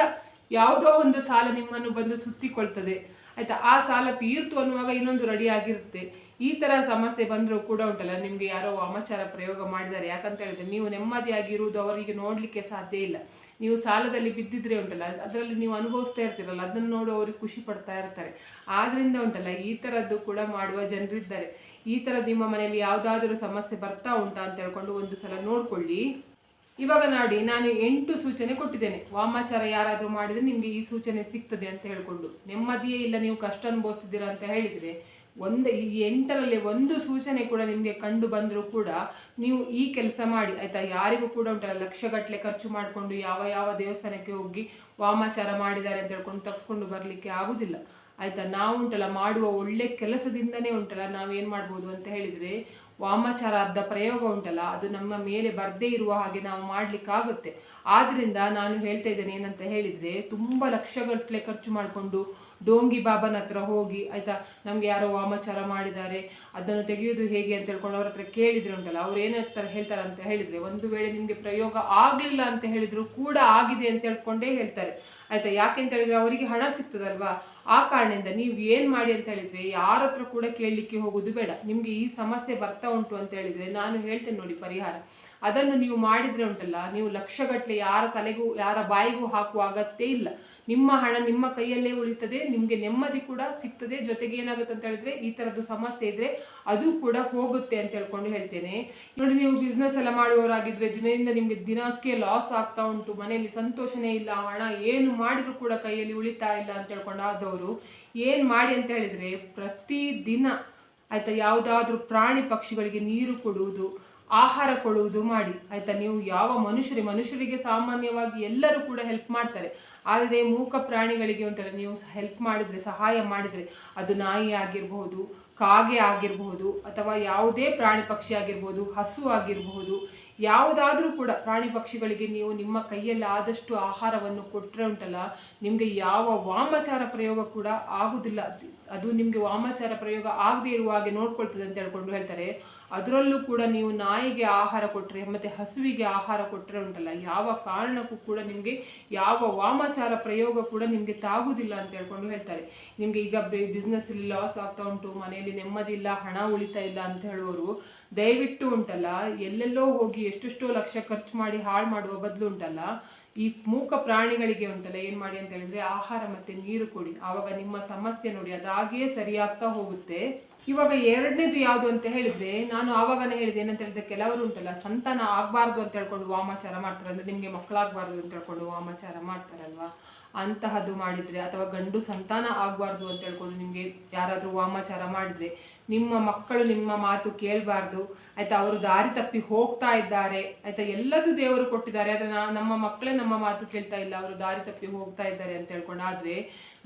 ಯಾವುದೋ ಒಂದು ಸಾಲ ನಿಮ್ಮನ್ನು ಬಂದು ಸುತ್ತಿಕೊಳ್ತದೆ. ಆಯ್ತಾ? ಆ ಸಾಲ ತೀರ್ತು ಅನ್ನುವಾಗ ಇನ್ನೊಂದು ರೆಡಿ ಆಗಿರುತ್ತೆ. ಈ ತರ ಸಮಸ್ಯೆ ಬಂದರೂ ಕೂಡ ಉಂಟಲ್ಲ, ನಿಮಗೆ ಯಾರೋ ವಾಮಾಚಾರ ಪ್ರಯೋಗ ಮಾಡಿದ್ದಾರೆ. ಯಾಕಂತ ಹೇಳಿದ್ರೆ, ನೀವು ನೆಮ್ಮದಿಯಾಗಿರುವುದು ಅವರಿಗೆ ನೋಡಲಿಕ್ಕೆ ಸಾಧ್ಯ ಇಲ್ಲ. ನೀವು ಸಾಲದಲ್ಲಿ ಬಿದ್ದಿದ್ರೆ ಉಂಟಲ್ಲ, ಅದರಲ್ಲಿ ನೀವು ಅನುಭವಿಸ್ತಾ ಇರ್ತೀರಲ್ಲ, ಅದನ್ನು ನೋಡು, ಅವ್ರಿಗೆ ಖುಷಿ ಪಡ್ತಾ ಇರ್ತಾರೆ. ಆದ್ರಿಂದ ಉಂಟಲ್ಲ, ಈ ತರದ್ದು ಕೂಡ ಮಾಡುವ ಜನರಿದ್ದಾರೆ ಈ ಥರ ನಿಮ್ಮ ಮನೆಯಲ್ಲಿ ಯಾವುದಾದ್ರೂ ಸಮಸ್ಯೆ ಬರ್ತಾ ಉಂಟಾ ಅಂತ ಹೇಳ್ಕೊಂಡು ಒಂದು ಸಲ ನೋಡ್ಕೊಳ್ಳಿ. ಇವಾಗ ನೋಡಿ, ನಾನು ಎಂಟು ಸೂಚನೆ ಕೊಟ್ಟಿದ್ದೇನೆ. ವಾಮಾಚಾರ ಯಾರಾದರೂ ಮಾಡಿದ್ರೆ ನಿಮಗೆ ಈ ಸೂಚನೆ ಸಿಗ್ತದೆ ಅಂತ ಹೇಳ್ಕೊಂಡು. ನೆಮ್ಮದಿಯೇ ಇಲ್ಲ ನೀವು ಕಷ್ಟ ಅನುಭವಿಸ್ತಿದ್ದೀರಾ ಅಂತ ಹೇಳಿದ್ರೆ, ಒಂದು ಈ ಎಂಟರಲ್ಲಿ ಒಂದು ಸೂಚನೆ ಕೂಡ ನಿಮಗೆ ಕಂಡು ಬಂದರೂ ಕೂಡ ನೀವು ಈ ಕೆಲಸ ಮಾಡಿ, ಆಯಿತಾ? ಯಾರಿಗೂ ಕೂಡ ಉಂಟಲ್ಲ, ಲಕ್ಷಗಟ್ಟಲೆ ಖರ್ಚು ಮಾಡಿಕೊಂಡು ಯಾವ ಯಾವ ದೇವಸ್ಥಾನಕ್ಕೆ ಹೋಗಿ ವಾಮಾಚಾರ ಮಾಡಿದ್ದಾರೆ ಅಂತ ಹೇಳ್ಕೊಂಡು ತಗ್ಸ್ಕೊಂಡು ಬರಲಿಕ್ಕೆ ಆಗುದಿಲ್ಲ. ಆಯಿತಾ? ನಾವು ಉಂಟಲ್ಲ, ಮಾಡುವ ಒಳ್ಳೆ ಕೆಲಸದಿಂದನೇ ಉಂಟಲ್ಲ, ನಾವೇನು ಮಾಡ್ಬೋದು ಅಂತ ಹೇಳಿದ್ರೆ ವಾಮಾಚಾರಾರ್ಧ ಪ್ರಯೋಗ ಉಂಟಲ್ಲ, ಅದು ನಮ್ಮ ಮೇಲೆ ಬರ್ದೇ ಇರುವ ಹಾಗೆ ನಾವು ಮಾಡಲಿಕ್ಕಾಗುತ್ತೆ. ಆದ್ದರಿಂದ ನಾನು ಹೇಳ್ತಾ ಇದ್ದೇನೆ ಏನಂತ ಹೇಳಿದ್ರೆ, ತುಂಬಾ ಲಕ್ಷಗಟ್ಟಲೆ ಖರ್ಚು ಮಾಡಿಕೊಂಡು ಡೋಂಗಿ ಬಾಬನ ಹತ್ರ ಹೋಗಿ, ಆಯಿತಾ, ನಮಗೆ ಯಾರೋ ವಾಮಾಚಾರ ಮಾಡಿದ್ದಾರೆ, ಅದನ್ನು ತೆಗೆಯೋದು ಹೇಗೆ ಅಂತ ಹೇಳ್ಕೊಂಡು ಅವ್ರ ಹತ್ರ ಕೇಳಿದ್ರೆ ಉಂಟಲ್ಲ, ಅವ್ರು ಏನಂತ ಹೇಳ್ತಾರೆ ಅಂತ ಹೇಳಿದ್ರೆ, ಒಂದು ವೇಳೆ ನಿಮಗೆ ಪ್ರಯೋಗ ಆಗಲಿಲ್ಲ ಅಂತ ಹೇಳಿದ್ರು ಕೂಡ ಆಗಿದೆ ಅಂತ ಹೇಳ್ಕೊಂಡೇ ಹೇಳ್ತಾರೆ. ಆಯಿತಾ, ಯಾಕೆ ಅಂತ ಹೇಳಿದ್ರೆ, ಅವರಿಗೆ ಹಣ ಸಿಗ್ತದಲ್ವಾ? ಆ ಕಾರಣದಿಂದ ನೀವು ಏನ್ ಮಾಡಿ ಅಂತ ಹೇಳಿದ್ರೆ ಯಾರ ಹತ್ರ ಕೂಡ ಕೇಳಲಿಕ್ಕೆ ಹೋಗೋದು ಬೇಡ. ನಿಮ್ಗೆ ಈ ಸಮಸ್ಯೆ ಬರ್ತಾ ಉಂಟು ಅಂತ ಹೇಳಿದ್ರೆ ನಾನು ಹೇಳ್ತೇನೆ ನೋಡಿ ಪರಿಹಾರ. ಅದನ್ನು ನೀವು ಮಾಡಿದ್ರೆ ಉಂಟಲ್ಲ, ನೀವು ಲಕ್ಷಗಟ್ಟಲೆ ಯಾರ ತಲೆಗೂ, ಯಾರ ಬಾಯಿಗೂ ಹಾಕುವ ಅಗತ್ಯ ಇಲ್ಲ. ನಿಮ್ಮ ಹಣ ನಿಮ್ಮ ಕೈಯಲ್ಲೇ ಉಳಿತದೆ, ನಿಮಗೆ ನೆಮ್ಮದಿ ಕೂಡ ಸಿಗ್ತದೆ. ಜೊತೆಗೆ ಏನಾಗುತ್ತೆ ಅಂತ ಹೇಳಿದ್ರೆ, ಈ ತರದ್ದು ಸಮಸ್ಯೆ ಇದ್ರೆ ಅದು ಕೂಡ ಹೋಗುತ್ತೆ ಅಂತ ಹೇಳ್ಕೊಂಡು ಹೇಳ್ತೇನೆ. ನೋಡಿ, ನೀವು ಬಿಸ್ನೆಸ್ ಎಲ್ಲ ಮಾಡುವವರಾಗಿದ್ರೆ ದಿನದಿಂದ ನಿಮ್ಗೆ ದಿನಕ್ಕೆ ಲಾಸ್ ಆಗ್ತಾ ಉಂಟು. ಮನೆಯಲ್ಲಿ ಸಂತೋಷನೇ ಇಲ್ಲ. ಹಣ ಏನು ಮಾಡಿದ್ರು ಕೂಡ ಕೈಯಲ್ಲಿ ಉಳಿತಾ ಇಲ್ಲ ಅಂತ ಹೇಳ್ಕೊಂಡು ಆದವರು, ಏನ್ ಮಾಡಿ ಅಂತ ಹೇಳಿದ್ರೆ ಪ್ರತಿ ದಿನ ಆಯ್ತಾ, ಯಾವುದಾದ್ರೂ ಪ್ರಾಣಿ ಪಕ್ಷಿಗಳಿಗೆ ನೀರು ಕೊಡುವುದು, ಆಹಾರ ಕೊಡುವುದು ಮಾಡಿ. ಆಯ್ತಾ, ನೀವು ಯಾವ ಮನುಷ್ಯರಿಗೆ ಮನುಷ್ಯರಿಗೆ ಸಾಮಾನ್ಯವಾಗಿ ಎಲ್ಲರೂ ಕೂಡ ಹೆಲ್ಪ್ ಮಾಡ್ತಾರೆ. ಆದರೆ ಮೂಕ ಪ್ರಾಣಿಗಳಿಗೆ ಉಂಟಲ್ಲ, ನೀವು ಹೆಲ್ಪ್ ಮಾಡಿದ್ರೆ, ಸಹಾಯ ಮಾಡಿದ್ರೆ ಅದು ನಾಯಿ ಆಗಿರಬಹುದು, ಕಾಗೆ ಆಗಿರಬಹುದು ಅಥವಾ ಯಾವುದೇ ಪ್ರಾಣಿ ಪಕ್ಷಿ ಆಗಿರ್ಬೋದು, ಹಸು ಆಗಿರಬಹುದು ಯಾವುದಾದ್ರೂ ಕೂಡ ಪ್ರಾಣಿ ಪಕ್ಷಿಗಳಿಗೆ ನೀವು ನಿಮ್ಮ ಕೈಯಲ್ಲಿ ಆದಷ್ಟು ಆಹಾರವನ್ನು ಕೊಟ್ಟರೆ ಉಂಟಲ್ಲ, ನಿಮಗೆ ಯಾವ ವಾಮಾಚಾರ ಪ್ರಯೋಗ ಕೂಡ ಆಗುದಿಲ್ಲ. ಅದು ನಿಮಗೆ ವಾಮಾಚಾರ ಪ್ರಯೋಗ ಆಗದೇ ಇರುವ ಹಾಗೆ ನೋಡ್ಕೊಳ್ತದೆ ಅಂತ ಹೇಳ್ಕೊಂಡು ಹೇಳ್ತಾರೆ. ಅದರಲ್ಲೂ ಕೂಡ ನೀವು ನಾಯಿಗೆ ಆಹಾರ ಕೊಟ್ಟರೆ ಮತ್ತು ಹಸುವಿಗೆ ಆಹಾರ ಕೊಟ್ಟರೆ ಉಂಟಲ್ಲ, ಯಾವ ಕಾರಣಕ್ಕೂ ಕೂಡ ನಿಮಗೆ ಯಾವ ವಾಮಾಚಾರ ಪ್ರಯೋಗ ಕೂಡ ನಿಮಗೆ ತಾಗುವುದಿಲ್ಲ ಅಂತ ಹೇಳ್ಕೊಂಡು ಹೇಳ್ತಾರೆ. ನಿಮಗೆ ಈಗ ಬಿಸ್ನೆಸ್ಸಲ್ಲಿ ಲಾಸ್ ಆಗ್ತಾ ಉಂಟು, ಮನೆಯಲ್ಲಿ ನೆಮ್ಮದಿ ಇಲ್ಲ, ಹಣ ಉಳಿತಾ ಇಲ್ಲ ಅಂತ ಹೇಳುವವರು ದಯವಿಟ್ಟು ಉಂಟಲ್ಲ, ಎಲ್ಲೆಲ್ಲೋ ಹೋಗಿ ಎಷ್ಟೆಷ್ಟೋ ಲಕ್ಷ ಖರ್ಚು ಮಾಡಿ ಹಾಳು ಮಾಡುವ ಬದಲು ಉಂಟಲ್ಲ, ಈ ಮೂಕ ಪ್ರಾಣಿಗಳಿಗೆ ಉಂಟಲ್ಲ, ಏನು ಮಾಡಿ ಅಂತ ಹೇಳಿದ್ರೆ ಆಹಾರ ಮತ್ತೆ ನೀರು ಕೊಡಿ. ಆವಾಗ ನಿಮ್ಮ ಸಮಸ್ಯೆ ನೋಡಿ, ಅದಾಗಿಯೇ ಸರಿಯಾಗ್ತಾ ಹೋಗುತ್ತೆ. ಇವಾಗ ಎರಡನೇದು ಯಾವುದು ಅಂತ ಹೇಳಿದ್ರೆ, ನಾನು ಆವಾಗನೇ ಹೇಳಿದೆ ಏನಂತ ಹೇಳಿದ್ರೆ, ಕೆಲವರು ಉಂಟಲ್ಲ, ಸಂತಾನ ಆಗಬಾರ್ದು ಅಂತ ಹೇಳ್ಕೊಂಡು ವಾಮಾಚಾರ ಮಾಡ್ತಾರೆ. ಅಂದ್ರೆ ನಿಮಗೆ ಮಕ್ಕಳಾಗಬಾರ್ದು ಅಂತ ಹೇಳ್ಕೊಂಡು ವಾಮಾಚಾರ ಮಾಡ್ತಾರಲ್ವಾ? ಅಂತಹದ್ದು ಮಾಡಿದ್ರೆ, ಅಥವಾ ಗಂಡು ಸಂತಾನ ಆಗಬಾರ್ದು ಅಂತ ಹೇಳ್ಕೊಂಡು ನಿಮಗೆ ಯಾರಾದರೂ ವಾಮಾಚಾರ ಮಾಡಿದ್ರೆ, ನಿಮ್ಮ ಮಕ್ಕಳು ನಿಮ್ಮ ಮಾತು ಕೇಳಬಾರ್ದು. ಆಯ್ತಾ, ಅವರು ದಾರಿ ತಪ್ಪಿ ಹೋಗ್ತಾ ಇದ್ದಾರೆ. ಆಯ್ತಾ, ಎಲ್ಲದು ದೇವರು ಕೊಟ್ಟಿದ್ದಾರೆ. ಆದರೆ ನಮ್ಮ ಮಕ್ಕಳೇ ನಮ್ಮ ಮಾತು ಕೇಳ್ತಾ ಇಲ್ಲ. ಅವರು ದಾರಿ ತಪ್ಪಿ ಹೋಗ್ತಾ ಇದ್ದಾರೆ ಅಂತ ಹೇಳ್ಕೊಂಡು ಆದರೆ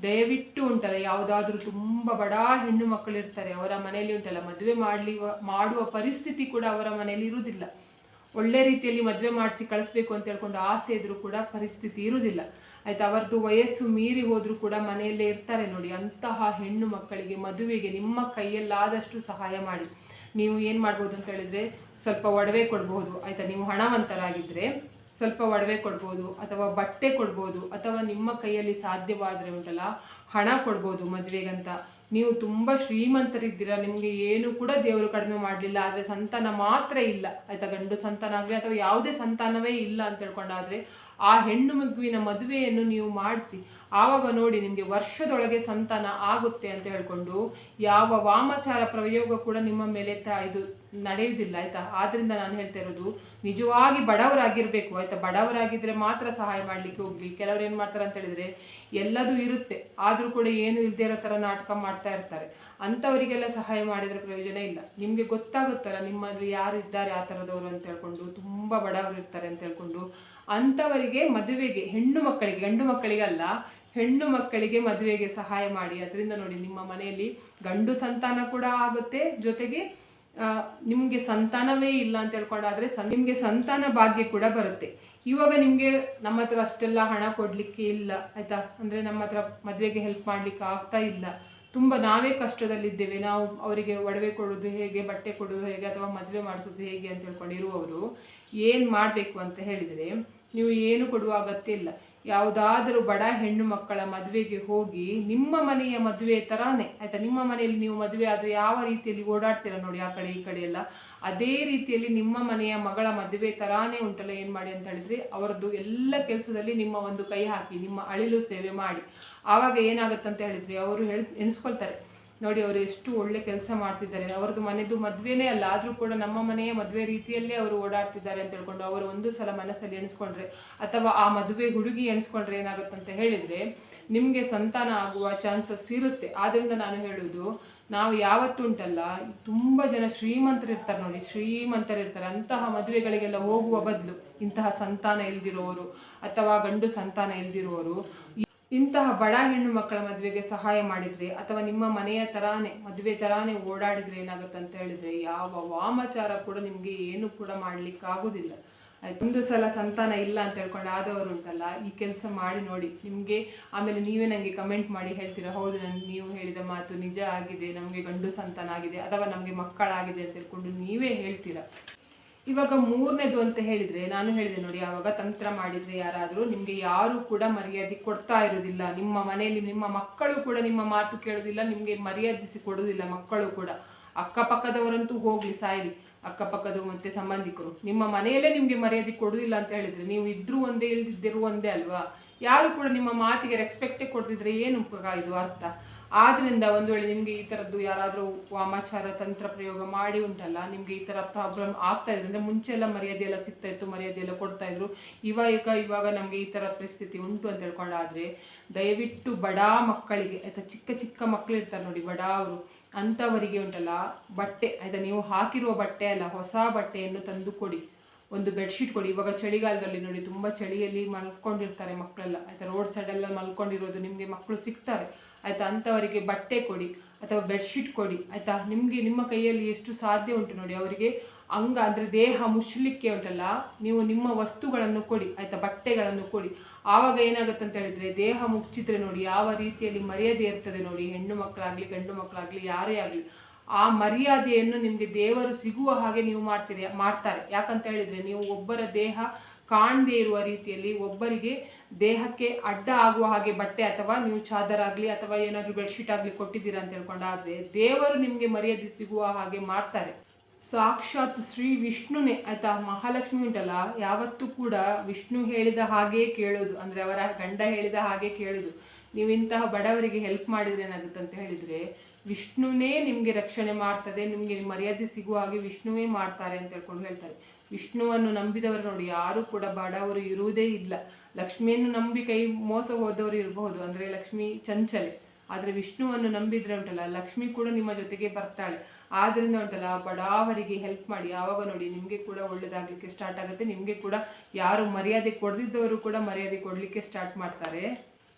ದಯವಿಟ್ಟು ಉಂಟಲ್ಲ, ಯಾವುದಾದ್ರೂ ತುಂಬ ಬಡ ಹೆಣ್ಣು ಮಕ್ಕಳು ಇರ್ತಾರೆ, ಅವರ ಮನೆಯಲ್ಲಿ ಉಂಟಲ್ಲ, ಮದುವೆ ಮಾಡಲಿ ಮಾಡುವ ಪರಿಸ್ಥಿತಿ ಕೂಡ ಅವರ ಮನೆಯಲ್ಲಿ ಇರುವುದಿಲ್ಲ. ಒಳ್ಳೆ ರೀತಿಯಲ್ಲಿ ಮದುವೆ ಮಾಡಿಸಿ ಕಳಿಸ್ಬೇಕು ಅಂತ ಹೇಳ್ಕೊಂಡು ಆಸೆ ಇದ್ರೂ ಕೂಡ ಪರಿಸ್ಥಿತಿ ಇರುವುದಿಲ್ಲ. ಆಯ್ತು, ಅವರದ್ದು ವಯಸ್ಸು ಮೀರಿ ಹೋದರೂ ಕೂಡ ಮನೆಯಲ್ಲೇ ಇರ್ತಾರೆ ನೋಡಿ, ಅಂತಹ ಹೆಣ್ಣು ಮಕ್ಕಳಿಗೆ ಮದುವೆಗೆ ನಿಮ್ಮ ಕೈಯಲ್ಲಾದಷ್ಟು ಸಹಾಯ ಮಾಡಿ. ನೀವು ಏನು ಮಾಡ್ಬೋದು ಅಂತ ಹೇಳಿದ್ರೆ ಸ್ವಲ್ಪ ಒಡವೆ ಕೊಡಬಹುದು ಆಯಿತಾ, ನೀವು ಹಣವಂತರಾಗಿದ್ದರೆ ಸ್ವಲ್ಪ ಒಡವೆ ಕೊಡ್ಬೋದು ಅಥವಾ ಬಟ್ಟೆ ಕೊಡ್ಬೋದು ಅಥವಾ ನಿಮ್ಮ ಕೈಯಲ್ಲಿ ಸಾಧ್ಯವಾದರೆ ಉಂಟಲ್ಲ, ಹಣ ಕೊಡ್ಬೋದು ಮದುವೆಗಂತ. ನೀವು ತುಂಬ ಶ್ರೀಮಂತರಿದ್ದೀರಾ, ನಿಮಗೆ ಏನು ಕೂಡ ದೇವರು ಕಡಿಮೆ ಮಾಡಲಿಲ್ಲ, ಆದರೆ ಸಂತಾನ ಮಾತ್ರ ಇಲ್ಲ. ಆಯಿತಾ, ಗಂಡು ಸಂತಾನ ಆಗಲಿ ಅಥವಾ ಯಾವುದೇ ಸಂತಾನವೇ ಇಲ್ಲ ಅಂತ ಹೇಳ್ಕೊಂಡಾದ್ರೆ ಆ ಹೆಣ್ಣು ಮಗುವಿನ ಮದುವೆಯನ್ನು ನೀವು ಮಾಡಿಸಿ. ಆವಾಗ ನೋಡಿ ನಿಮಗೆ ವರ್ಷದೊಳಗೆ ಸಂತಾನ ಆಗುತ್ತೆ ಅಂತ ಹೇಳ್ಕೊಂಡು ಯಾವ ವಾಮಾಚಾರ ಪ್ರಯೋಗ ಕೂಡ ನಿಮ್ಮ ಮೇಲೆ ಇದು ನಡೆಯುವುದಿಲ್ಲ, ಆಯ್ತಾ? ಆದ್ರಿಂದ ನಾನು ಹೇಳ್ತಾ ಇರೋದು, ನಿಜವಾಗಿ ಬಡವರಾಗಿರ್ಬೇಕು, ಆಯ್ತಾ? ಬಡವರಾಗಿದ್ರೆ ಮಾತ್ರ ಸಹಾಯ ಮಾಡ್ಲಿಕ್ಕೆ ಹೋಗ್ಲಿ. ಕೆಲವರು ಏನು ಮಾಡ್ತಾರೆ ಅಂತ ಹೇಳಿದ್ರೆ, ಎಲ್ಲದೂ ಇರುತ್ತೆ. ಆದ್ರೂ ಕೂಡ ಏನು ಇಲ್ಲದೆ ಇರೋ ತರ ನಾಟಕ ಮಾಡ್ತಾ ಇರ್ತಾರೆ. ಅಂಥವರಿಗೆಲ್ಲ ಸಹಾಯ ಮಾಡಿದ್ರೆ ಪ್ರಯೋಜನ ಇಲ್ಲ. ನಿಮಗೆ ಗೊತ್ತಾಗುತ್ತಲ್ಲ ನಿಮ್ಮಲ್ಲಿ ಯಾರು ಇದ್ದಾರೆ ಆ ಥರದವರು ಅಂತ ಹೇಳ್ಕೊಂಡು, ತುಂಬಾ ಬಡವರು ಇರ್ತಾರೆ ಅಂತ ಹೇಳ್ಕೊಂಡು ಅಂಥವರಿಗೆ ಮದುವೆಗೆ, ಹೆಣ್ಣು ಮಕ್ಕಳಿಗೆ, ಗಂಡು ಮಕ್ಕಳಿಗಲ್ಲ, ಹೆಣ್ಣು ಮಕ್ಕಳಿಗೆ ಮದುವೆಗೆ ಸಹಾಯ ಮಾಡಿ. ಅದರಿಂದ ನೋಡಿ, ನಿಮ್ಮ ಮನೆಯಲ್ಲಿ ಗಂಡು ಸಂತಾನ ಕೂಡ ಆಗುತ್ತೆ. ಜೊತೆಗೆ ನಿಮಗೆ ಸಂತಾನವೇ ಇಲ್ಲ ಅಂತ ಹೇಳ್ಕೊಂಡಾದ್ರೆ ನಿಮಗೆ ಸಂತಾನ ಭಾಗ್ಯ ಕೂಡ ಬರುತ್ತೆ. ಇವಾಗ ನಿಮಗೆ ನಮ್ಮ ಹತ್ರ ಅಷ್ಟೆಲ್ಲ ಹಣ ಕೊಡಲಿಕ್ಕೆ ಇಲ್ಲ, ಆಯಿತಾ? ಅಂದರೆ ನಮ್ಮ ಹತ್ರ ಮದುವೆಗೆ ಹೆಲ್ಪ್ ಮಾಡಲಿಕ್ಕೆ ಆಗ್ತಾ ಇಲ್ಲ. ತುಂಬ ನಾವೇ ಕಷ್ಟದಲ್ಲಿದ್ದೇವೆ. ನಾವು ಅವರಿಗೆ ಒಡವೆ ಕೊಡೋದು ಹೇಗೆ, ಬಟ್ಟೆ ಕೊಡೋದು ಹೇಗೆ, ಅಥವಾ ಮದುವೆ ಮಾಡಿಸೋದು ಹೇಗೆ ಅಂತ ಹೇಳ್ಕೊಂಡಿರುವವರು ಏನು ಮಾಡಬೇಕು ಅಂತ ಹೇಳಿದರೆ ನೀವು ಏನು ಕೊಡುವ ಅಗತ್ಯ ಇಲ್ಲ ಯಾವುದಾದರೂ ಬಡ ಹೆಣ್ಣು ಮಕ್ಕಳ ಮದುವೆಗೆ ಹೋಗಿ ನಿಮ್ಮ ಮನೆಯ ಮದುವೆ ಥರಾನೇ ಆಯಿತಾ? ನಿಮ್ಮ ಮನೆಯಲ್ಲಿ ನೀವು ಮದುವೆ ಆದರೆ ಯಾವ ರೀತಿಯಲ್ಲಿ ಓಡಾಡ್ತೀರ ನೋಡಿ ಆ ಕಡೆ ಈ ಕಡೆ ಎಲ್ಲ. ಅದೇ ರೀತಿಯಲ್ಲಿ ನಿಮ್ಮ ಮನೆಯ ಮಗಳ ಮದುವೆ ಥರಾನೇ ಉಂಟಲ್ಲ, ಏನು ಮಾಡಿ ಅಂತ ಹೇಳಿದ್ರೆ ಅವರದ್ದು ಎಲ್ಲ ಕೆಲಸದಲ್ಲಿ ನಿಮ್ಮ ಒಂದು ಕೈ ಹಾಕಿ, ನಿಮ್ಮ ಅಳಿಲು ಸೇವೆ ಮಾಡಿ. ಆವಾಗ ಏನಾಗುತ್ತಂತ ಹೇಳಿದ್ರೆ ಅವರು ಹೇಳಿ ಎಣಿಸ್ಕೊಳ್ತಾರೆ. ನೋಡಿ, ಅವರು ಎಷ್ಟು ಒಳ್ಳೆ ಕೆಲಸ ಮಾಡ್ತಿದ್ದಾರೆ. ಅವ್ರದ್ದು ಮನೆದು ಮದುವೆನೇ ಅಲ್ಲ, ಆದರೂ ಕೂಡ ನಮ್ಮ ಮನೆಯ ಮದುವೆ ರೀತಿಯಲ್ಲೇ ಅವರು ಓಡಾಡ್ತಿದ್ದಾರೆ ಅಂತ ಹೇಳ್ಕೊಂಡು ಅವರು ಒಂದು ಸಲ ಮನಸ್ಸಲ್ಲಿ ಎಣಿಸ್ಕೊಂಡ್ರೆ, ಅಥವಾ ಆ ಮದುವೆ ಹುಡುಗಿ ಎಣಿಸ್ಕೊಂಡ್ರೆ ಅಂತ ಹೇಳಿದರೆ, ನಿಮಗೆ ಸಂತಾನ ಆಗುವ ಚಾನ್ಸಸ್ ಇರುತ್ತೆ. ಆದ್ದರಿಂದ ನಾನು ಹೇಳುವುದು ನಾವು ಯಾವತ್ತುಂಟಲ್ಲ, ತುಂಬ ಜನ ಶ್ರೀಮಂತರಿರ್ತಾರೆ ನೋಡಿ ಶ್ರೀಮಂತರಿರ್ತಾರೆ ಅಂತಹ ಮದುವೆಗಳಿಗೆಲ್ಲ ಹೋಗುವ ಬದಲು ಇಂತಹ ಸಂತಾನ ಇಲ್ದಿರೋರು, ಅಥವಾ ಗಂಡು ಸಂತಾನ ಇಲ್ದಿರೋರು ಇಂತಹ ಬಡ ಹೆಣ್ಣು ಮಕ್ಕಳ ಮದುವೆಗೆ ಸಹಾಯ ಮಾಡಿದ್ರೆ ಅಥವಾ ನಿಮ್ಮ ಮನೆಯ ತರಾನೇ, ಮದುವೆ ತರಾನೇ ಓಡಾಡಿದ್ರೆ ಏನಾಗುತ್ತೆ ಅಂತ ಹೇಳಿದ್ರೆ ಯಾವ ವಾಮಾಚಾರ ಕೂಡ ನಿಮಗೆ ಏನು ಕೂಡ ಮಾಡ್ಲಿಕ್ಕೆ ಆಗುದಿಲ್ಲ. ಆಯ್ತು, ಒಂದು ಸಲ ಸಂತಾನ ಇಲ್ಲ ಅಂತ ಹೇಳ್ಕೊಂಡು ಆದವರು ಉಂಟಲ್ಲ, ಈ ಕೆಲಸ ಮಾಡಿ ನೋಡಿ, ನಿಮಗೆ ಆಮೇಲೆ ನೀವೇ ನನಗೆ ಕಮೆಂಟ್ ಮಾಡಿ ಹೇಳ್ತೀರಾ, ಹೌದು ನನ್ಗೆ ನೀವು ಹೇಳಿದ ಮಾತು ನಿಜ ಆಗಿದೆ, ನಮಗೆ ಗಂಡು ಸಂತಾನ ಆಗಿದೆ ಅಥವಾ ನಮಗೆ ಮಕ್ಕಳಾಗಿದೆ ಅಂತ ಹೇಳ್ಕೊಂಡು ನೀವೇ ಹೇಳ್ತೀರಾ? ಇವಾಗ ಮೂರನೇದು ಅಂತ ಹೇಳಿದ್ರೆ, ನಾನು ಹೇಳಿದೆ ನೋಡಿ ಆವಾಗ ತಂತ್ರ ಮಾಡಿದ್ರೆ ಯಾರಾದರೂ ನಿಮಗೆ ಯಾರು ಕೂಡ ಮರ್ಯಾದೆ ಕೊಡ್ತಾ ಇರೋದಿಲ್ಲ ನಿಮ್ಮ ಮನೆಯಲ್ಲಿ ನಿಮ್ಮ ಮಕ್ಕಳು ಕೂಡ ನಿಮ್ಮ ಮಾತು ಕೇಳೋದಿಲ್ಲ ನಿಮಗೆ ಮರ್ಯಾದಿಸಿ ಕೊಡೋದಿಲ್ಲ ಮಕ್ಕಳು ಕೂಡ. ಅಕ್ಕಪಕ್ಕದವರಂತೂ ಹೋಗ್ಲಿ ಸಾಯಿರಿ ಅಕ್ಕಪಕ್ಕದ ಮತ್ತೆ ಸಂಬಂಧಿಕರು. ನಿಮ್ಮ ಮನೆಯಲ್ಲೇ ನಿಮಗೆ ಮರ್ಯಾದೆ ಕೊಡೋದಿಲ್ಲ ಅಂತ ಹೇಳಿದ್ರೆ, ನೀವು ಇದ್ರೂ ಒಂದೇ, ಇಲ್ದಿದ್ದರೂ ಒಂದೇ ಅಲ್ವಾ? ಯಾರು ಕೂಡ ನಿಮ್ಮ ಮಾತಿಗೆ ರೆಸ್ಪೆಕ್ಟೇ ಕೊಡ್ತಿದ್ರೆ ಏನು ಇದು ಅರ್ಥ? ಆದ್ರಿಂದ ಒಂದು ವೇಳೆ ನಿಮಗೆ ಈ ಥರದ್ದು ಯಾರಾದರೂ ವಾಮಾಚಾರ ತಂತ್ರ ಪ್ರಯೋಗ ಮಾಡಿ ಉಂಟಲ್ಲ, ನಿಮಗೆ ಈ ಥರ ಪ್ರಾಬ್ಲಮ್ ಆಗ್ತಾ ಇದೆ ಅಂದರೆ ಮುಂಚೆ ಎಲ್ಲ ಮರ್ಯಾದೆ ಎಲ್ಲ ಸಿಗ್ತಾ ಇತ್ತು, ಮರ್ಯಾದೆ ಎಲ್ಲ ಕೊಡ್ತಾ ಇದ್ರು, ಇವಾಗ ಇವಾಗ ನಮಗೆ ಈ ಥರ ಪರಿಸ್ಥಿತಿ ಉಂಟು ಅಂತ ಹೇಳ್ಕೊಂಡಾದರೆ ದಯವಿಟ್ಟು ಬಡ ಮಕ್ಕಳಿಗೆ, ಆಯಿತಾ ಚಿಕ್ಕ ಚಿಕ್ಕ ಮಕ್ಕಳು ಇರ್ತಾರೆ ನೋಡಿ ಬಡ ಅವರು ಅಂಥವರಿಗೆ ಉಂಟಲ್ಲ, ಬಟ್ಟೆ, ಆಯಿತಾ ನೀವು ಹಾಕಿರುವ ಬಟ್ಟೆ ಅಲ್ಲ, ಹೊಸ ಬಟ್ಟೆಯನ್ನು ತಂದು ಕೊಡಿ, ಒಂದು ಬೆಡ್ಶೀಟ್ ಕೊಡಿ. ಇವಾಗ ಚಳಿಗಾಲದಲ್ಲಿ ನೋಡಿ ತುಂಬ ಚಳಿಯಲ್ಲಿ ಮಲ್ಕೊಂಡಿರ್ತಾರೆ ಮಕ್ಕಳೆಲ್ಲ, ಆಯ್ತಾ ರೋಡ್ ಸೈಡೆಲ್ಲ ಮಲ್ಕೊಂಡಿರೋದು ನಿಮಗೆ ಮಕ್ಕಳು ಸಿಗ್ತಾರೆ. ಆಯ್ತಾ? ಅಂಥವರಿಗೆ ಬಟ್ಟೆ ಕೊಡಿ, ಅಥವಾ ಬೆಡ್ಶೀಟ್ ಕೊಡಿ, ಆಯಿತಾ? ನಿಮಗೆ ನಿಮ್ಮ ಕೈಯಲ್ಲಿ ಎಷ್ಟು ಸಾಧ್ಯ ಉಂಟು ನೋಡಿ, ಅವರಿಗೆ ಅಂಗ ಅಂದರೆ ದೇಹ ಮುಚ್ಚಲಿಕ್ಕೆ ಉಂಟಲ್ಲ, ನೀವು ನಿಮ್ಮ ವಸ್ತುಗಳನ್ನು ಕೊಡಿ, ಆಯಿತಾ? ಬಟ್ಟೆಗಳನ್ನು ಕೊಡಿ. ಆವಾಗ ಏನಾಗುತ್ತೆ ಅಂತ ಹೇಳಿದ್ರೆ, ದೇಹ ಮುಚ್ಚಿದ್ರೆ ನೋಡಿ, ಯಾವ ರೀತಿಯಲ್ಲಿ ಮರ್ಯಾದೆ ಇರ್ತದೆ ನೋಡಿ, ಹೆಣ್ಣು ಮಕ್ಕಳಾಗ್ಲಿ, ಗಂಡು ಮಕ್ಕಳಾಗ್ಲಿ, ಯಾರೇ ಆಗಲಿ, ಆ ಮರ್ಯಾದೆಯನ್ನು ನಿಮಗೆ ದೇವರು ಸಿಗುವ ಹಾಗೆ ನೀವು ಮಾಡ್ತೀರಿ, ಮಾಡ್ತಾರೆ. ಯಾಕಂತ ಹೇಳಿದ್ರೆ, ನೀವು ಒಬ್ಬರ ದೇಹ ಕಾಣದೇ ಇರುವ ರೀತಿಯಲ್ಲಿ ಒಬ್ಬರಿಗೆ ದೇಹಕ್ಕೆ ಅಡ್ಡ ಆಗುವ ಹಾಗೆ ಬಟ್ಟೆ ಅಥವಾ ನೀವು ಚಾದರ್ ಆಗಲಿ ಅಥವಾ ಏನಾದರೂ ಬೆಡ್ಶೀಟ್ ಆಗಲಿ ಕೊಟ್ಟಿದ್ದೀರಾ ಅಂತ ಹೇಳ್ಕೊಂಡಾದರೆ ದೇವರು ನಿಮಗೆ ಮರ್ಯಾದೆ ಸಿಗುವ ಹಾಗೆ ಮಾಡ್ತಾರೆ. ಸಾಕ್ಷಾತ್ ಶ್ರೀ ವಿಷ್ಣುನೇ, ಆಯ್ತಾ? ಮಹಾಲಕ್ಷ್ಮಿ ಉಂಟಲ್ಲ, ಯಾವತ್ತೂ ಕೂಡ ವಿಷ್ಣು ಹೇಳಿದ ಹಾಗೆ ಕೇಳೋದು, ಅಂದರೆ ಅವರ ಗಂಡ ಹೇಳಿದ ಹಾಗೆ ಕೇಳೋದು. ನೀವು ಇಂತಹ ಬಡವರಿಗೆ ಹೆಲ್ಪ್ ಮಾಡಿದ್ರೆ ಏನಾಗುತ್ತೆ ಅಂತ ಹೇಳಿದರೆ, ವಿಷ್ಣುನೇ ನಿಮಗೆ ರಕ್ಷಣೆ ಮಾಡ್ತದೆ, ನಿಮಗೆ ಮರ್ಯಾದೆ ಸಿಗುವ ಹಾಗೆ ವಿಷ್ಣುವೇ ಮಾಡ್ತಾರೆ ಅಂತ ಹೇಳ್ಕೊಂಡು ಹೇಳ್ತಾರೆ. ವಿಷ್ಣುವನ್ನು ನಂಬಿದವರು ನೋಡಿ, ಯಾರು ಕೂಡ ಬಡವರು ಇರುವುದೇ ಇಲ್ಲ. ಲಕ್ಷ್ಮಿಯನ್ನು ನಂಬಿ ಕೈ ಮೋಸ ಹೋದವರು ಇರಬಹುದು, ಅಂದರೆ ಲಕ್ಷ್ಮಿ ಚಂಚಲೆ. ಆದರೆ ವಿಷ್ಣುವನ್ನು ನಂಬಿದ್ರೆ ಉಂಟಲ್ಲ, ಲಕ್ಷ್ಮಿ ಕೂಡ ನಿಮ್ಮ ಜೊತೆಗೆ ಬರ್ತಾಳೆ. ಆದ್ರಿಂದ ಉಂಟಲ್ಲ ಬಡಾವರಿಗೆ ಹೆಲ್ಪ್ ಮಾಡಿ. ಯಾವಾಗ ನೋಡಿ, ನಿಮಗೆ ಕೂಡ ಒಳ್ಳೇದಾಗಲಿಕ್ಕೆ ಸ್ಟಾರ್ಟ್ ಆಗುತ್ತೆ. ನಿಮಗೆ ಕೂಡ ಯಾರು ಮರ್ಯಾದೆ ಕೊಡದಿದ್ದವರು ಕೂಡ ಮರ್ಯಾದೆ ಕೊಡಲಿಕ್ಕೆ ಸ್ಟಾರ್ಟ್ ಮಾಡ್ತಾರೆ.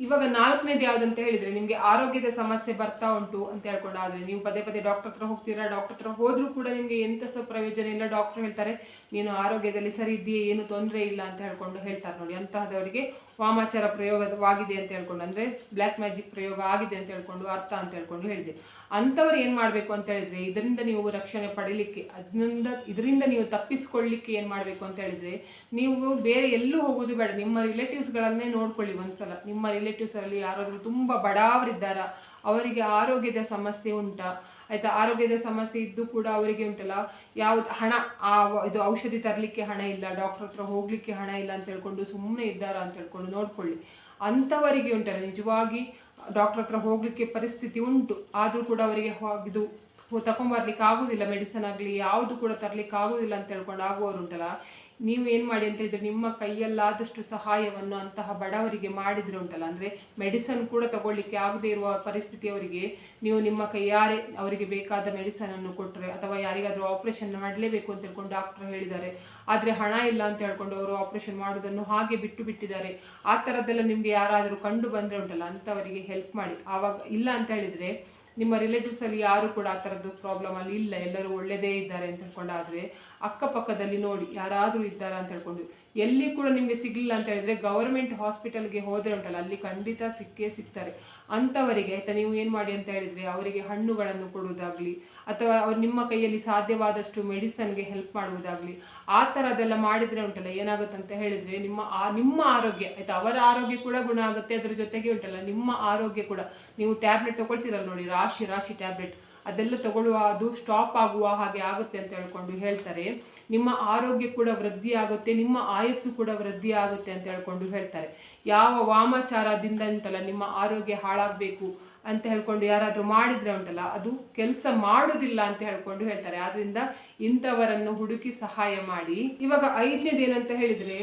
ಇವಾಗ ನಾಲ್ಕನೇದು ಯಾವ್ದಂತ ಹೇಳಿದ್ರೆ ನಿಮಗೆ ಆರೋಗ್ಯದ ಸಮಸ್ಯೆ ಬರ್ತಾ ಉಂಟು ಅಂತ ಹೇಳ್ಕೊಂಡು ಆದ್ರೆ ನೀವು ಪದೇ ಪದೇ ಡಾಕ್ಟರ್ ಹತ್ರ ಹೋಗ್ತೀರಾ ಡಾಕ್ಟರ್ ಹತ್ರ ಹೋದ್ರು ಕೂಡ ನಿಮಗೆ ಎಂತ ಸಹ ಪ್ರಯೋಜನ ಇಲ್ಲ ಡಾಕ್ಟರ್ ಹೇಳ್ತಾರೆ, ನೀನು ಆರೋಗ್ಯದಲ್ಲಿ ಸರಿ ಇದೆಯೇ ಏನು ತೊಂದರೆ ಇಲ್ಲ ಅಂತ ಹೇಳ್ಕೊಂಡು ಹೇಳ್ತಾರೆ ನೋಡಿ ಅಂತಹದವರಿಗೆ ವಾಮಾಚಾರ ಪ್ರಯೋಗವಾಗಿದೆ ಅಂತ ಹೇಳ್ಕೊಂಡು, ಅಂದರೆ ಬ್ಲ್ಯಾಕ್ ಮ್ಯಾಜಿಕ್ ಪ್ರಯೋಗ ಆಗಿದೆ ಅಂತ ಹೇಳ್ಕೊಂಡು, ಅರ್ಥ ಅಂತ ಹೇಳ್ಕೊಂಡು ಹೇಳಿದೆ. ಅಂಥವ್ರು ಏನು ಮಾಡಬೇಕು ಅಂತ ಹೇಳಿದ್ರೆ, ಇದರಿಂದ ನೀವು ರಕ್ಷಣೆ ಪಡೀಲಿಕ್ಕೆ, ಅದರಿಂದ, ಇದರಿಂದ ನೀವು ತಪ್ಪಿಸ್ಕೊಳ್ಳಿಕ್ಕೆ ಏನು ಮಾಡಬೇಕು ಅಂತ ಹೇಳಿದ್ರೆ, ನೀವು ಬೇರೆ ಎಲ್ಲೂ ಹೋಗೋದು ಬೇಡ. ನಿಮ್ಮ ರಿಲೇಟಿವ್ಸ್ಗಳನ್ನೇ ನೋಡ್ಕೊಳ್ಳಿ ಒಂದ್ಸಲ. ನಿಮ್ಮ ರಿಲೇಟಿವ್ಸ್ ಅಲ್ಲಿ ಯಾರಾದರೂ ತುಂಬ ಬಡಾವರಿದ್ದಾರಾ, ಅವರಿಗೆ ಆರೋಗ್ಯದ ಸಮಸ್ಯೆ ಉಂಟಾ ಆಯ್ತಾ, ಆರೋಗ್ಯದ ಸಮಸ್ಯೆ ಇದ್ದು ಕೂಡ ಅವರಿಗೆ ಉಂಟಲ್ಲ, ಯಾವ್ದು ಹಣ, ಆ ಇದು ಔಷಧಿ ತರಲಿಕ್ಕೆ ಹಣ ಇಲ್ಲ ಡಾಕ್ಟರ್ ಹತ್ರ ಹೋಗ್ಲಿಕ್ಕೆ ಹಣ ಇಲ್ಲ ಅಂತ ಹೇಳ್ಕೊಂಡು ಸುಮ್ಮನೆ ಇದ್ದಾರ ಅಂತ ಹೇಳ್ಕೊಂಡು ನೋಡ್ಕೊಳ್ಳಿ. ಅಂಥವರಿಗೆ ಉಂಟಲ್ಲ, ನಿಜವಾಗಿ ಡಾಕ್ಟರ್ ಹತ್ರ ಹೋಗ್ಲಿಕ್ಕೆ ಪರಿಸ್ಥಿತಿ ಉಂಟು. ಆದರೂ ಕೂಡ ಅವರಿಗೆ ಇದು ತಗೊಂಬರ್ಲಿಕ್ಕೆ ಆಗುದಿಲ್ಲ ಮೆಡಿಸನ್ ಆಗಲಿ, ಯಾವುದು ಕೂಡ ತರ್ಲಿಕ್ಕೆ ಆಗುದಿಲ್ಲ ಅಂತ ಹೇಳ್ಕೊಂಡು ಆಗುವವರು ಉಂಟಲ್ಲ. ನೀವು ಏನು ಮಾಡಿ ಅಂತ ಹೇಳಿದ್ರೆ ನಿಮ್ಮ ಕೈಯಲ್ಲಾದಷ್ಟು ಸಹಾಯವನ್ನು ಅಂತಹ ಬಡವರಿಗೆ ಮಾಡಿದ್ರೆ ಉಂಟಲ್ಲ ಅಂದರೆ ಮೆಡಿಸನ್ ಕೂಡ ತಗೊಳ್ಳಿಕ್ಕೆ ಆಗದೇ ಇರುವ ಪರಿಸ್ಥಿತಿಯವರಿಗೆ ನೀವು ನಿಮ್ಮ ಕೈಯಾರೆ ಅವರಿಗೆ ಬೇಕಾದ ಮೆಡಿಸನ್ ಅನ್ನು ಕೊಟ್ಟರೆ ಅಥವಾ ಯಾರಿಗಾದರೂ ಆಪರೇಷನ್ ಮಾಡಲೇಬೇಕು ಅಂತ ಹೇಳ್ಕೊಂಡು ಡಾಕ್ಟರ್ ಹೇಳಿದ್ದಾರೆ. ಆದರೆ ಹಣ ಇಲ್ಲ ಅಂತ ಹೇಳ್ಕೊಂಡು ಅವರು ಆಪರೇಷನ್ ಮಾಡೋದನ್ನು ಹಾಗೆ ಬಿಟ್ಟು ಬಿಟ್ಟಿದ್ದಾರೆ. ಆ ಥರದ್ದೆಲ್ಲ ನಿಮಗೆ ಯಾರಾದರೂ ಕಂಡು ಬಂದರೆ ಉಂಟಲ್ಲ ಅಂಥವರಿಗೆ ಹೆಲ್ಪ್ ಮಾಡಿ. ಆವಾಗ ಇಲ್ಲ ಅಂತ ಹೇಳಿದರೆ ನಿಮ್ಮ ರಿಲೇಟಿವ್ಸ್ ಅಲ್ಲಿ ಯಾರು ಕೂಡ ಆ ಥರದ್ದು ಪ್ರಾಬ್ಲಮ್ ಅಲ್ಲಿ ಇಲ್ಲ. ಎಲ್ಲರೂ ಒಳ್ಳೆಯದೇ ಇದ್ದಾರೆ ಅಂತ ಹೇಳ್ಕೊಂಡಾದ್ರೆ ಅಕ್ಕಪಕ್ಕದಲ್ಲಿ ನೋಡಿ ಯಾರಾದರೂ ಇದ್ದಾರಾ ಅಂತ ಹೇಳ್ಕೊಂಡು ಎಲ್ಲಿ ಕೂಡ ನಿಮಗೆ ಸಿಗಲಿಲ್ಲ ಅಂತ ಹೇಳಿದ್ರೆ ಗೌರ್ಮೆಂಟ್ ಹಾಸ್ಪಿಟಲ್ಗೆ ಹೋದ್ರೆ ಉಂಟಲ್ಲ, ಅಲ್ಲಿ ಖಂಡಿತ ಸಿಕ್ಕೇ ಸಿಗ್ತಾರೆ. ಅಂಥವರಿಗೆ, ಆಯಿತಾ ನೀವು ಏನು ಮಾಡಿ ಅಂತ ಹೇಳಿದ್ರೆ ಅವರಿಗೆ ಹಣ್ಣುಗಳನ್ನು ಕೊಡುವುದಾಗ್ಲಿ, ಅಥವಾ ಅವ್ರು ನಿಮ್ಮ ಕೈಯಲ್ಲಿ ಸಾಧ್ಯವಾದಷ್ಟು ಮೆಡಿಸನ್ಗೆ ಹೆಲ್ಪ್ ಮಾಡುವುದಾಗ್ಲಿ, ಆ ಥರದ್ದೆಲ್ಲ ಮಾಡಿದ್ರೆ ಉಂಟಲ್ಲ, ಏನಾಗುತ್ತೆ ಅಂತ ಹೇಳಿದ್ರೆ ನಿಮ್ಮ ಆ, ನಿಮ್ಮ ಆರೋಗ್ಯ, ಆಯಿತಾ ಅವರ ಆರೋಗ್ಯ ಕೂಡ ಗುಣ ಆಗುತ್ತೆ, ಅದ್ರ ಜೊತೆಗೆ ಉಂಟಲ್ಲ, ನಿಮ್ಮ ಆರೋಗ್ಯ ಕೂಡ. ನೀವು ಟ್ಯಾಬ್ಲೆಟ್ ತೊಗೊಳ್ತೀರಲ್ಲ ನೋಡಿ, ರಾಶಿ ರಾಶಿ ಟ್ಯಾಬ್ಲೆಟ್ ಅದೆಲ್ಲ ತಗೊಳ್ಳುವ ಅದು ಸ್ಟಾಪ್ ಆಗುವ ಹಾಗೆ ಆಗುತ್ತೆ ಅಂತ ಹೇಳ್ಕೊಂಡು ಹೇಳ್ತಾರೆ. ನಿಮ್ಮ ಆರೋಗ್ಯ ಕೂಡ ವೃದ್ಧಿ ಆಗುತ್ತೆ, ನಿಮ್ಮ ಆಯಸ್ಸು ಕೂಡ ವೃದ್ಧಿ ಆಗುತ್ತೆ ಅಂತ ಹೇಳ್ಕೊಂಡು ಹೇಳ್ತಾರೆ. ಯಾವ ವಾಮಾಚಾರದಿಂದ ಉಂಟಲ್ಲ, ನಿಮ್ಮ ಆರೋಗ್ಯ ಹಾಳಾಗಬೇಕು ಅಂತ ಹೇಳ್ಕೊಂಡು ಯಾರಾದರೂ ಮಾಡಿದ್ರೆ ಉಂಟಲ್ಲ, ಅದು ಕೆಲಸ ಮಾಡೋದಿಲ್ಲ ಅಂತ ಹೇಳ್ಕೊಂಡು ಹೇಳ್ತಾರೆ. ಆದ್ದರಿಂದ ಇಂಥವರನ್ನು ಹುಡುಕಿ ಸಹಾಯ ಮಾಡಿ. ಇವಾಗ ಐದನೇದು ಏನಂತ ಹೇಳಿದ್ರೆ